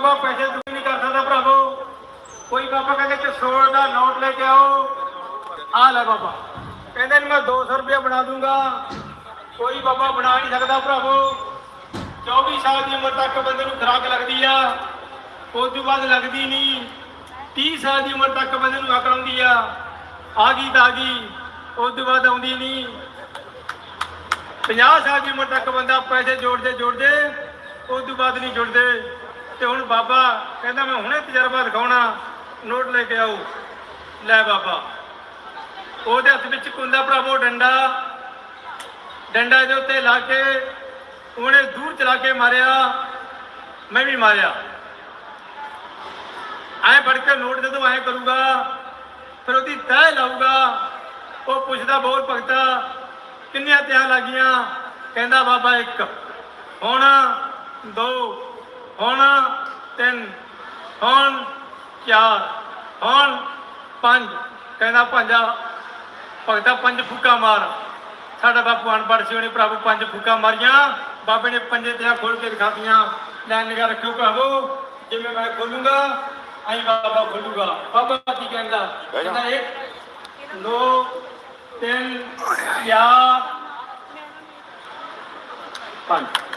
ਬਾਬਾ ਪੈਸੇ ਦੁੱਖ ਨਹੀਂ ਕਰ ਸਕਦਾ ਭਰਾਵੋ। ਕੋਈ ਬਾਬਾ ਕਹਿੰਦੇ ਕਿ 100 ਦਾ ਨੋਟ ਲੈ ਕੇ ਆਓ। ਆ ਲੈ ਬਾਬਾ। ਕਹਿੰਦੇ ਨੇ ਮੈਂ 200 ਰੁਪਏ ਬਣਾ ਦੂੰਗਾ। ਕੋਈ ਬਾਬਾ ਬਣਾ ਨਹੀਂ ਸਕਦਾ ਭਰਾਵੋ। 24 ਸਾਲ ਦੀ ਉਮਰ ਤੱਕ ਬੰਦੇ ਨੂੰ ਖਰਾਕ ਲੱਗਦੀ ਆ। ਉਸ ਤੋਂ ਬਾਅਦ ਲੱਗਦੀ ਨਹੀਂ 30 ਸਾਲ ਦੀ ਉਮਰ ਤੱਕ ਬੰਦੇ ਨੂੰ ਅਕਲ ਆਉਂਦੀ ਆ। ਆ ਗਈ ਤਾਂ ਆ ਗਈ। ਉਸ ਤੋਂ ਬਾਅਦ ਆਉਂਦੀ ਨਹੀਂ 50 ਸਾਲ ਦੀ ਉਮਰ ਤੱਕ ਬੰਦਾ ਪੈਸੇ ਜੋੜਦੇ ਜੋੜਦੇ ਉਸ ਤੋਂ ਬਾਅਦ ਨਹੀਂ ਜੁੜਦੇ। ਤੇ ਹੁਣ ਬਾਬਾ ਕਹਿੰਦਾ ਮੈਂ ਹੁਣੇ ਤਜਰਬਾ ਦਿਖਾਉਣਾ, ਨੋਟ ਲੈ ਕੇ ਆਓ। ਲੈ ਬਾਬਾ। ਉਹਦੇ ਹੱਥ ਵਿੱਚ ਕੁੰਦਾ ਭਰਾਵੋ ਡੰਡਾ ਡੰਡਾ ਦੇ ਉੱਤੇ ਲਾ ਕੇ ਉਹਨੇ ਦੂਰ ਚਲਾ ਕੇ ਮਾਰਿਆ, ਮੈਂ ਵੀ ਮਾਰਿਆ। ਐ ਫੜ ਕੇ ਨੋਟ ਜਦੋਂ ਐ ਕਰੂਗਾ, ਫਿਰ ਉਹਦੀ ਤਹਿ ਲਾਊਗਾ। ਉਹ ਪੁੱਛਦਾ ਬਹੁਤ ਭਗਤਾ, ਕਿੰਨੀਆਂ ਤਿਆਂ ਲੱਗੀਆਂ? ਕਹਿੰਦਾ ਬਾਬਾ ਇੱਕ, ਹੁਣ ਦੋ, ਹੁਣ ਤਿੰਨ ਹੁਣ ਚਾਰ ਹੁਣ ਪੰਜ। ਕਹਿੰਦਾ ਪੰਜਾ ਭਗਤਾ ਪੰਜ ਫੁੱਕਾ ਮਾਰ। ਸਾਡਾ ਬਾਪੂ ਅਨਪੜ੍ਹ ਸੀ ਉਹਨੇ ਪ੍ਰਭੂ ਪੰਜ ਫੁੱਕਾ ਮਾਰੀਆਂ। ਬਾਬੇ ਨੇ ਪੰਜੇ ਤਿਆਂ ਖੋਲ ਕੇ ਦਿਖਾਤੀਆਂ ਲੈ ਨਿਗਾ ਰੱਖਿਓ ਭਰਾਵੋ ਜਿਵੇਂ ਮੈਂ ਖੋਲੂੰਗਾ ਐਂ ਬਾਬਾ ਖੋਲੂਗਾ। ਬਾਬਾ ਕੀ ਕਹਿੰਦਾ? ਕਹਿੰਦਾ ਇੱਕ ਦੋ ਤਿੰਨ ਚਾਰ। ਪੰਜ।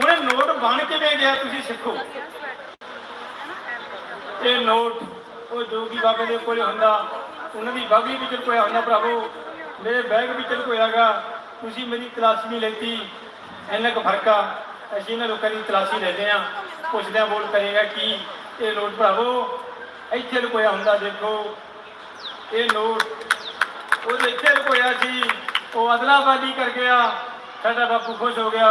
ਹੁਣ ਇਹ ਨੋਟ ਬਣ ਕਿਵੇਂ ਗਿਆ ਤੁਸੀਂ ਸਿੱਖੋ। ਇਹ ਨੋਟ ਉਹ ਜੋਗੀ ਬਾਬੇ ਦੇ ਕੋਲੇ ਹੁੰਦਾ, ਉਹਨਾਂ ਦੀ ਬਾਗੀ ਵਿੱਚ ਕੋਈ ਹੁੰਦਾ ਭਰਾਵੋ, ਮੇਰੇ ਬੈਗ ਵਿੱਚ ਕੋਈ ਹੈਗਾ, ਤੁਸੀਂ ਮੇਰੀ ਤਲਾਸ਼ੀ ਨਹੀਂ ਲੈਤੀ ਇੰਨਾ ਕੁ ਫ਼ਰਕ ਆ, ਅਸੀਂ ਇਹਨਾਂ ਲੋਕਾਂ ਦੀ ਤਲਾਸ਼ੀ ਲੈਂਦੇ ਆ ਪੁੱਛਦੇ ਆ ਬੋਲ ਕਰੇਗਾ ਕਿ ਇਹ ਨੋਟ ਭਰਾਵੋ, ਇੱਥੇ ਲੁਕੋਇਆ ਹੁੰਦਾ ਦੇਖੋ, ਇਹ ਨੋਟ ਉਹ ਇੱਥੇ ਲੁਕੋਇਆ ਸੀ ਉਹ ਅਦਲਾਬਾਦੀ ਕਰ ਗਿਆ, ਸਾਡਾ ਬਾਪੂ ਖੁਸ਼ ਹੋ ਗਿਆ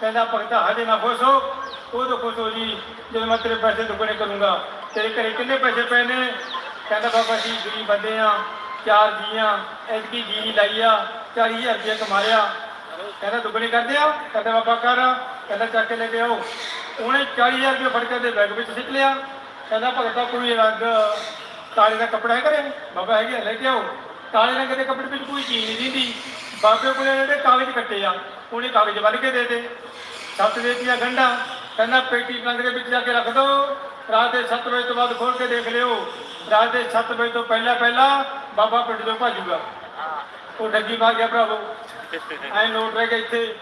ਕਹਿੰਦਾ ਭਗਤਾ ਹਜੇ ਨਾ ਖੁਸ਼ ਹੋ। ਉਹ ਤੋਂ ਖੁਸ਼ ਹੋ ਜੀ। ਜਦੋਂ ਮੈਂ ਤੇਰੇ ਪੈਸੇ ਦੁੱਗਣੇ ਕਰੂੰਗਾ। ਤੇਰੇ ਘਰੇ ਕਿੰਨੇ ਪੈਸੇ ਪਏ ਨੇ? ਕਹਿੰਦਾ ਬਾਬਾ ਜੀ ਗਰੀਬ ਬੰਦੇ ਆ। ਚਾਰ ਜੀਆਂ ਐਤਕੀ ਜੀ ਨਹੀਂ ਲਾਈ ਆ। 40000 ਰੁਪਏ ਕਮਾਇਆ ਕਹਿੰਦਾ ਦੁੱਗਣੇ ਕਰਦੇ ਆ? ਕਹਿੰਦਾ ਬਾਬਾ ਕਰ। ਕਹਿੰਦਾ ਚੱਕ ਕੇ ਲੈ ਕੇ ਆਓ। ਉਹਨੇ 40000 ਰੁਪਏ ਫੜ ਕੇ ਦੇ ਬੈਗ ਵਿੱਚ ਸਿੱਟ ਲਿਆ। ਕਹਿੰਦਾ ਭਗਤਾ ਕੋਈ ਰੰਗ ਕਾਲੇ ਦਾ ਕੱਪੜਾ ਹੈ ਘਰੇ ਬਾਬਾ ਹੈਗੇ ਆ, ਲੈ ਕੇ ਆਓ। ਕਾਲੇ ਰੰਗ ਦੇ ਕੱਪੜੇ ਵਿੱਚ ਕੋਈ ਚੀਜ਼ ਨਹੀਂ ਦਿੰਦੀ ਬਾਬੇ ਕੋਲੇ ਜਿਹੜੇ ਕਾਗਜ਼ ਕੱਟੇ ਆ, ਉਹਨੇ ਕਾਗਜ਼ ਵੱਢ ਕੇ ਦੇ ਦੇ। ਸੱਤ ਦੇ ਦੀਆਂ ਗੰਢਾਂ, ਕਹਿੰਦਾ ਪੇਟੀ ਟੰਗ ਦੇ ਵਿੱਚ ਜਾ ਕੇ ਰੱਖ ਦੋ। ਰਾਤ ਦੇ 7 ਵਜੇ ਤੋਂ ਬਾਅਦ ਖੋਲ ਕੇ ਦੇਖ ਲਿਓ। ਰਾਤ ਦੇ 7 ਵਜੇ ਤੋਂ ਪਹਿਲਾਂ ਪਹਿਲਾਂ ਬਾਬਾ ਪਿੰਡ ਤੋਂ ਭਾਜੂਗਾ। ਉਹ ਡੱਗੀ ਮਾਰ ਗਿਆ ਭਰਾਵੋ। ਐ ਨੋਟ ਰਹਿ ਗਿਆ ਇੱਥੇ।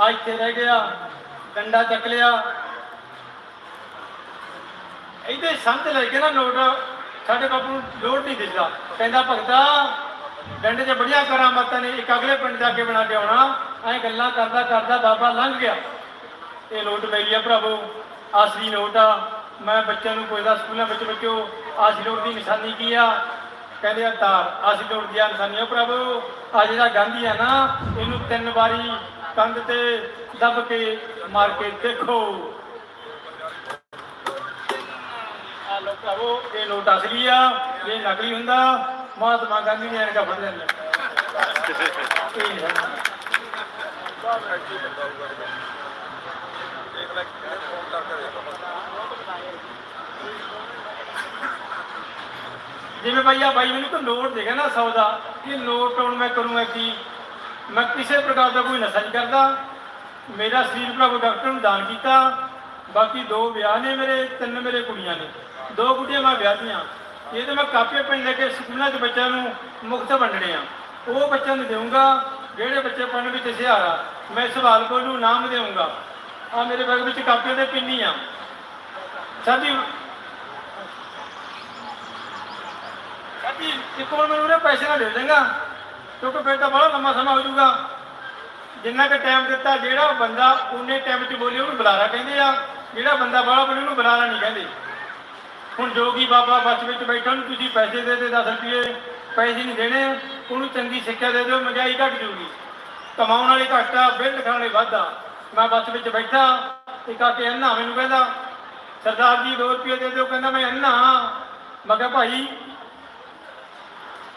ਆ ਇੱਥੇ ਰਹਿ ਗਿਆ। ਡੰਡਾ ਚੱਕ ਲਿਆ। ਇਹਦੇ ਸੰਤ ਲੈ ਕੇ ਨਾ ਨੋਟ ਸਾਡੇ ਬਾਪੂ ਨੂੰ ਲੋੜ ਨਹੀਂ ਦਿੰਦਾ ਕਹਿੰਦਾ ਭਗਤਾ ਪਿੰਡ 'ਚ ਬੜੀਆਂ ਕਰਾਮਾਤਾਂ ਨੇ, ਇੱਕ ਅਗਲੇ ਪਿੰਡ ਜਾ ਕੇ ਬਣਾ ਕੇ ਆਉਣਾ। ਐ ਗੱਲਾਂ ਕਰਦਾ ਕਰਦਾ ਬਾਬਾ ਲੰਘ ਗਿਆ। ਇਹ ਨੋਟ ਮੇਰੀ ਆ ਭਰਾਵੋ, ਆਸਰੀ ਨੋਟ ਆ। ਮੈਂ ਬੱਚਿਆਂ ਨੂੰ ਪੁੱਛਦਾ, ਸਕੂਲਾਂ ਵਿੱਚ ਬੱਚੋ ਆਸਰੀ ਨੋਟ ਦੀ ਨਿਸ਼ਾਨੀ ਕੀ ਆ? ਕਹਿੰਦੇ ਆ, ਤਾਰ। ਆਸਰੀ ਨੋਟ ਦੀ ਨਿਸ਼ਾਨੀ ਆ ਭਰਾਵੋ, ਆ ਜਿਹੜਾ ਗਾਂਧੀ ਆ ਨਾ, ਇਹਨੂੰ ਤਿੰਨ ਵਾਰੀ ਕੰਧ ਤੇ ਦੱਬ ਕੇ ਮਾਰ ਕੇ ਦੇਖੋ। ਆ ਲੋ ਭਰਾਵੋ, ਇਹ ਨੋਟ ਅਸਲੀ ਆ, ਇਹ ਨਕਲੀ ਹੁੰਦਾ। ਮਹਾਤਮਾ ਗਾਂਧੀ ਨੇ ਇਹਨੂੰ ਫੜ ਜਿਵੇਂ ਭਈਆ ਬਾਈ ਮੈਨੂੰ ਕੋਈ ਨੋਟ ਦੇਗਾ ਨਾ 100 ਦਾ। ਇਹ ਨੋਟ ਹੁਣ ਮੈਂ ਕਰੂੰਗਾ ਕੀ? ਮੈਂ ਕਿਸੇ ਪ੍ਰਕਾਰ ਦਾ ਕੋਈ ਨਸ਼ਾ ਨਹੀਂ ਕਰਦਾ। ਮੇਰਾ ਸਰੀਰ ਪ੍ਰਭੂ ਡਾਕਟਰ ਨੂੰ ਦਾਨ ਕੀਤਾ। ਬਾਕੀ ਦੋ ਵਿਆਹ ਨੇ ਮੇਰੇ, ਤਿੰਨ ਮੇਰੇ ਕੁੜੀਆਂ ਨੇ। ਦੋ ਕੁੜੀਆਂ ਮੈਂ ਵਿਆਹ ਦੀਆਂ। ਇਹ ਤਾਂ ਮੈਂ ਕਾਪੀਆਂ ਪੈਨ ਲੈ ਕੇ ਸਕੂਲਾਂ 'ਚ ਬੱਚਿਆਂ ਨੂੰ ਮੁਕਤ ਵੰਡਣੇ ਆ। ਉਹ ਬੱਚਿਆਂ ਨੂੰ ਦੇਵਾਂਗਾ ਜਿਹੜੇ ਬੱਚੇ ਪੜ੍ਹਨ ਵਿੱਚ ਹੁਸ਼ਿਆਰ ਆ, ਮੈਂ ਸਵਾਲ ਕੋਲ ਨੂੰ ਨਾਮ ਦੇਵਾਂਗਾ ਆ ਮੇਰੇ ਬੈਗ ਵਿੱਚ ਕਾਪੀਆਂ ਦੇ ਪਿੰਨੀ ਆ। ਸਾਡੀ ਸਾਡੀ ਇੱਕ ਵਾਰ ਮੈਨੂੰ ਉਹਨੇ ਪੈਸੇ ਨਾਲ ਦੇ ਦੇਗਾ ਕਿਉਂਕਿ ਫਿਰ ਤਾਂ ਬੜਾ ਲੰਮਾ ਸਮਾਂ ਹੋ ਜਾਊਗਾ। ਜਿੰਨਾ ਕੁ ਟਾਈਮ ਦਿੱਤਾ, ਜਿਹੜਾ ਬੰਦਾ ਉਹਨੇ ਟਾਈਮ 'ਚ ਬੋਲੇ ਉਹਨੂੰ ਬੁਲਾਰਾ ਕਹਿੰਦੇ ਆ, ਜਿਹੜਾ ਬੰਦਾ ਬਾਹਲਾ ਬੋਲੇ ਉਹਨੂੰ ਬੁਲਾਰਾ ਨਹੀਂ ਕਹਿੰਦੇ। ਹੁਣ ਜੋਗੀ ਬਾਬਾ ਬੱਸ ਵਿੱਚ ਬੈਠਾ ਨੂੰ ਤੁਸੀਂ ਪੈਸੇ ਦੇ ਦੇ 10 ਰੁਪਏ ਪੈਸੇ ਨਹੀਂ ਦੇਣੇ, ਉਹਨੂੰ ਚੰਗੀ ਸਿੱਖਿਆ ਦੇ ਦਿਓ, ਮਹਿੰਗਾਈ ਘਟ ਜੂਗੀ ਕਮਾਉਣ ਵਾਲੇ ਘੱਟ ਆ, ਬਿੱਲ ਲਿਖਾਉਣ ਵਾਲੇ ਵੱਧ ਆ। ਮੈਂ ਬੱਸ ਵਿੱਚ ਬੈਠਾ, ਇੱਕ ਆ ਕੇ ਅੰਨਾ ਮੈਨੂੰ ਕਹਿੰਦਾ, ਸਰਦਾਰ ਜੀ 2 ਰੁਪਏ ਦੇ ਦਿਓ, ਕਹਿੰਦਾ ਮੈਂ ਅੰਨਾ ਮੈਂ ਕਿਹਾ ਭਾਈ,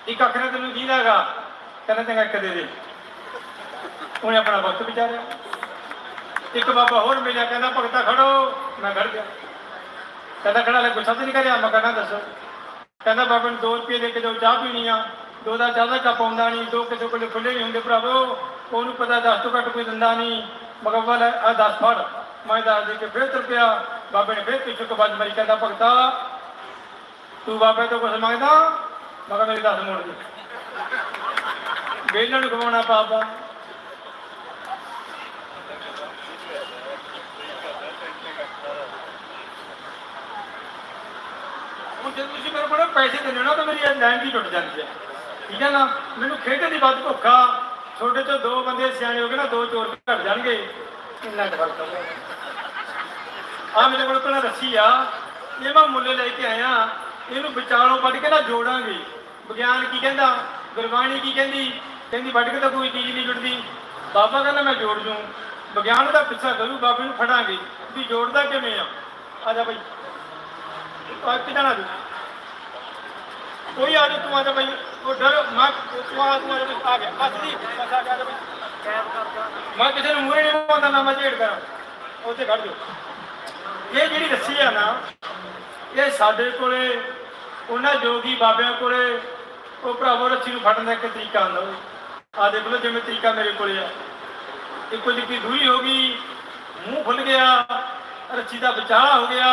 ਇੱਕ ਅੱਖ ਨੇ ਤੈਨੂੰ ਕੀ ਲੱਗਾ ਕਹਿੰਦਾ ਚੰਗਾ ਇੱਕ ਦੇ ਦੇ। ਉਹਨੇ ਆਪਣਾ ਵਕਤ ਵਿਚਾਰਿਆ। ਇੱਕ ਬਾਬਾ ਹੋਰ ਮਿਲਿਆ, ਕਹਿੰਦਾ ਭਗਤਾ ਖੜੋ, ਮੈਂ ਖੜ ਗਿਆ। ਕਹਿੰਦਾ ਖੜਾ ਲੈ ਗੁੱਸਾ ਤੇ ਨਹੀਂ ਕਰਿਆ? ਮੈਂ ਕਹਿੰਦਾ, ਦੱਸੋ। ਕਹਿੰਦਾ, ਬਾਬਾ ਨੂੰ 2 ਰੁਪਏ ਦੇ ਕੇ ਜੋ ਚਾਹ ਪੀਣੀ ਆ। ਦੋ ਦਾ ਚਾਹ ਦਾ ਕੱਪ ਆਉਂਦਾ ਨਹੀਂ ਦੋ ਕਿਸੇ ਕੋਲੇ ਖੁੱਲੇ ਨਹੀਂ ਹੁੰਦੇ ਭਰਾਵੋ। ਉਹਨੂੰ ਪਤਾ ਦੱਸ ਤੋਂ ਘੱਟ ਕੋਈ ਦਿੰਦਾ ਨਹੀਂ ਮਗਰ ਵਾਲਾ ਆ 10 ਫੜ। ਮੈਂ ਦੱਸ ਦੇ ਕੇ ਫਿਰ ਤੁਰ ਪਿਆ। ਬਾਬੇ ਨੇ ਫਿਰ ਪਿੱਛੇ ਕੋ ਬਾਜ ਮਾਰੀ, ਕਹਿੰਦਾ, ਭਗਤਾ, ਤੂੰ ਬਾਬੇ ਤੋਂ ਕੁਝ ਮੰਗਦਾ? ਮਗਰ ਮੇਰੀ ਦੱਸ ਮੋੜ ਦੇ ਵੇਲਣ ਨੂੰ ਘਵਾਉਣਾ ਬਾਬਾ ਹੁਣ ਜੇ ਤੁਸੀਂ ਮੇਰੇ ਕੋਲ ਪੈਸੇ ਦਿੰਦੇ ਹੋ ਨਾ, ਤਾਂ ਮੇਰੀ ਇਹ ਲਾਈਨ ਵੀ ਟੁੱਟ ਜਾਂਦੀ ਹੈ। ਠੀਕ ਹੈ ਨਾ? ਮੈਨੂੰ ਖੇਡਣ ਦੀ ਵੱਧ ਭੁੱਖਾ ਛੋਟੇ ਤੋਂ ਦੋ ਬੰਦੇ ਸਿਆਣੇ ਹੋ ਗਏ ਨਾ, ਦੋ ਚੋਰ ਘਟ ਜਾਣਗੇ। ਇੰਨਾ ਕੁ ਆ? ਮੇਰੇ ਕੋਲ ਪਹਿਲਾਂ ਰੱਸੀ ਆ। ਇਹ ਮੈਂ ਮੁੱਲੇ ਲੈ ਕੇ ਆਇਆ। ਇਹਨੂੰ ਵਿਚਾਲੋਂ ਵੱਢ ਕੇ ਨਾ ਜੋੜਾਂਗੇ। ਵਿਗਿਆਨ ਕੀ ਕਹਿੰਦਾ? ਗੁਰਬਾਣੀ ਕੀ ਕਹਿੰਦੀ? ਕਹਿੰਦੀ, ਵੱਢ ਕੇ ਤਾਂ ਕੋਈ ਚੀਜ਼ ਨਹੀਂ ਜੁੜਦੀ। ਬਾਬਾ ਕਹਿੰਦਾ, ਮੈਂ ਜੋੜ ਦੂੰ ਵਿਗਿਆਨ ਦਾ ਪਿੱਛਾ ਕਰੂ, ਬਾਬੇ ਨੂੰ ਫੜਾਂਗੇ। ਵੀ ਜੋੜਦਾ ਕਿਵੇਂ ਆ? ਆ ਜਾ ਬਈ। ਆ ਕਿਦਾਂ ਆ ਕੋਈ ਆ ਜਾ ਤੂੰ ਆ ਜਾ ਬਈ। ਉਹ ਡਰ ਮੈਂ ਤੂੰ ਆ ਤੂੰ ਆ ਜਾ ਬਈ, ਆ ਗਿਆ। ਬਸ ਜੀ ਬਸ ਆ ਗਿਆ ਆ ਜਾ ਬਈ। ਮੈਂ ਕਿਸੇ ਨਾ ਉੱਥੇ ਖੜ ਜਾਓ ਇਹ ਜਿਹੜੀ ਰੱਸੀ ਆ ਨਾ ਇਹ ਸਾਡੇ ਕੋਲੇ ਉਹਨਾਂ ਜੋਗੀ ਬਾਬਿਆਂ ਕੋਲੇ ਉਹ ਭਰਾਵੋ ਰੱਸੀ ਨੂੰ ਫੜਨ ਦਾ ਇੱਕ ਤਰੀਕਾ ਹੁੰਦਾ। ਆ ਦੇਖ ਲਓ ਜਿਵੇਂ ਤਰੀਕਾ ਮੇਰੇ ਕੋਲੇ ਆ। ਇੱਕੋ ਜਿਹੀ ਦੂਰੀ ਹੋ ਗਈ ਮੂੰਹ ਖੁੱਲ ਗਿਆ ਰੱਸੀ ਦਾ ਬਚਾਅ ਹੋ ਗਿਆ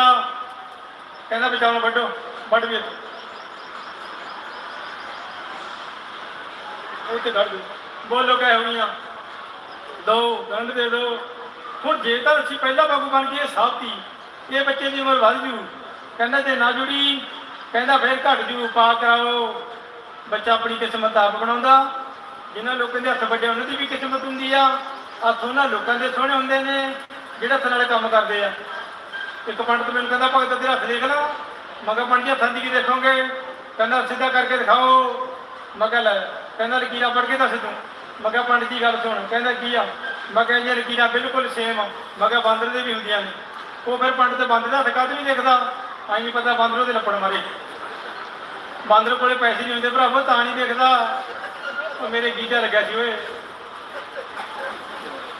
ਕਹਿੰਦਾ ਬਚਾਉਣ ਵੱਡੋ ਵੱਡ ਵੀ ਉੱਥੇ ਖੜ ਜਾਓ ਬੋਲੋ ਕਹਿ ਹੋਈਆਂ ਦੋ, ਦੰਡ ਦੇ ਦੋ। ਹੁਣ ਜੇ ਤਾਂ ਅਸੀਂ ਪਹਿਲਾਂ ਬਾਬੂ ਬਣ ਗਏ ਸਾਥੀ ਇਹ ਬੱਚੇ ਦੀ ਉਮਰ ਵੱਧ ਜੂ। ਕਹਿੰਦਾ ਜੇ ਨਾ ਜੁੜੀ, ਕਹਿੰਦਾ ਫੇਰ ਘਟ ਜੂ, ਪਾ ਕਰਾਓ। ਬੱਚਾ ਆਪਣੀ ਕਿਸਮਤ ਆਪ ਬਣਾਉਂਦਾ। ਜਿਨ੍ਹਾਂ ਲੋਕਾਂ ਦੇ ਹੱਥ ਵੱਡੇ, ਉਹਨਾਂ ਦੀ ਵੀ ਕਿਸਮਤ ਹੁੰਦੀ ਆ। ਹੱਥ ਉਹਨਾਂ ਲੋਕਾਂ ਦੇ ਸੋਹਣੇ ਹੁੰਦੇ ਨੇ, ਜਿਹੜਾ ਹੱਥ ਨਾਲ ਕੰਮ ਕਰਦੇ ਆ। ਇੱਕ ਪੰਡਤ ਮੈਨੂੰ ਕਹਿੰਦਾ, ਭਗਤ ਤੇਰੇ ਹੱਥ ਦੇਖ ਲਾ। ਮਗਾ ਪੰਡਤ ਜੀ ਹੱਥਾਂ ਦੀ ਕੀ ਦੇਖੋਗੇ? ਕਹਿੰਦਾ, ਸਿੱਧਾ ਕਰਕੇ ਦਿਖਾਓ। ਮੈਂ ਕਿਹਾ, ਲੈ। ਕਹਿੰਦਾ, ਲਕੀਰਾਂ ਪੜ ਕੇ ਦੱਸ ਤੂੰ ਮੈਂ ਕਿਹਾ, ਪੰਡਤ ਜੀ, ਗੱਲ ਸੁਣ। ਕਹਿੰਦਾ, ਕੀ ਆ? ਮੈਂ ਕਿਹਾ ਜੀ ਲਕੀਰਾਂ ਬਿਲਕੁਲ ਸੇਮ ਆ। ਮੈਂ ਕਿਹਾ, ਬਾਂਦਰ ਦੇ ਵੀ ਹੁੰਦੀਆਂ ਨੇ। ਉਹ ਫਿਰ ਪੰਡਤ ਬਾਂਦਰ ਦਾ ਹੱਥ ਕਦ ਨਹੀਂ ਦੇਖਦਾ? ਆਈ ਨਹੀਂ ਪਤਾ, ਬਾਂਦਰ ਉਹਦੇ ਲੱਪੜ ਮਾਰੇ। ਬਾਂਦਰ ਕੋਲੇ ਪੈਸੇ ਨਹੀਂ ਹੁੰਦੇ, ਭਰਾਵੋ, ਤਾਂ ਨਹੀਂ ਦੇਖਦਾ। ਉਹ ਮੇਰੇ ਗੀਜਾ ਲੱਗਿਆ ਸੀ, ਓਏ।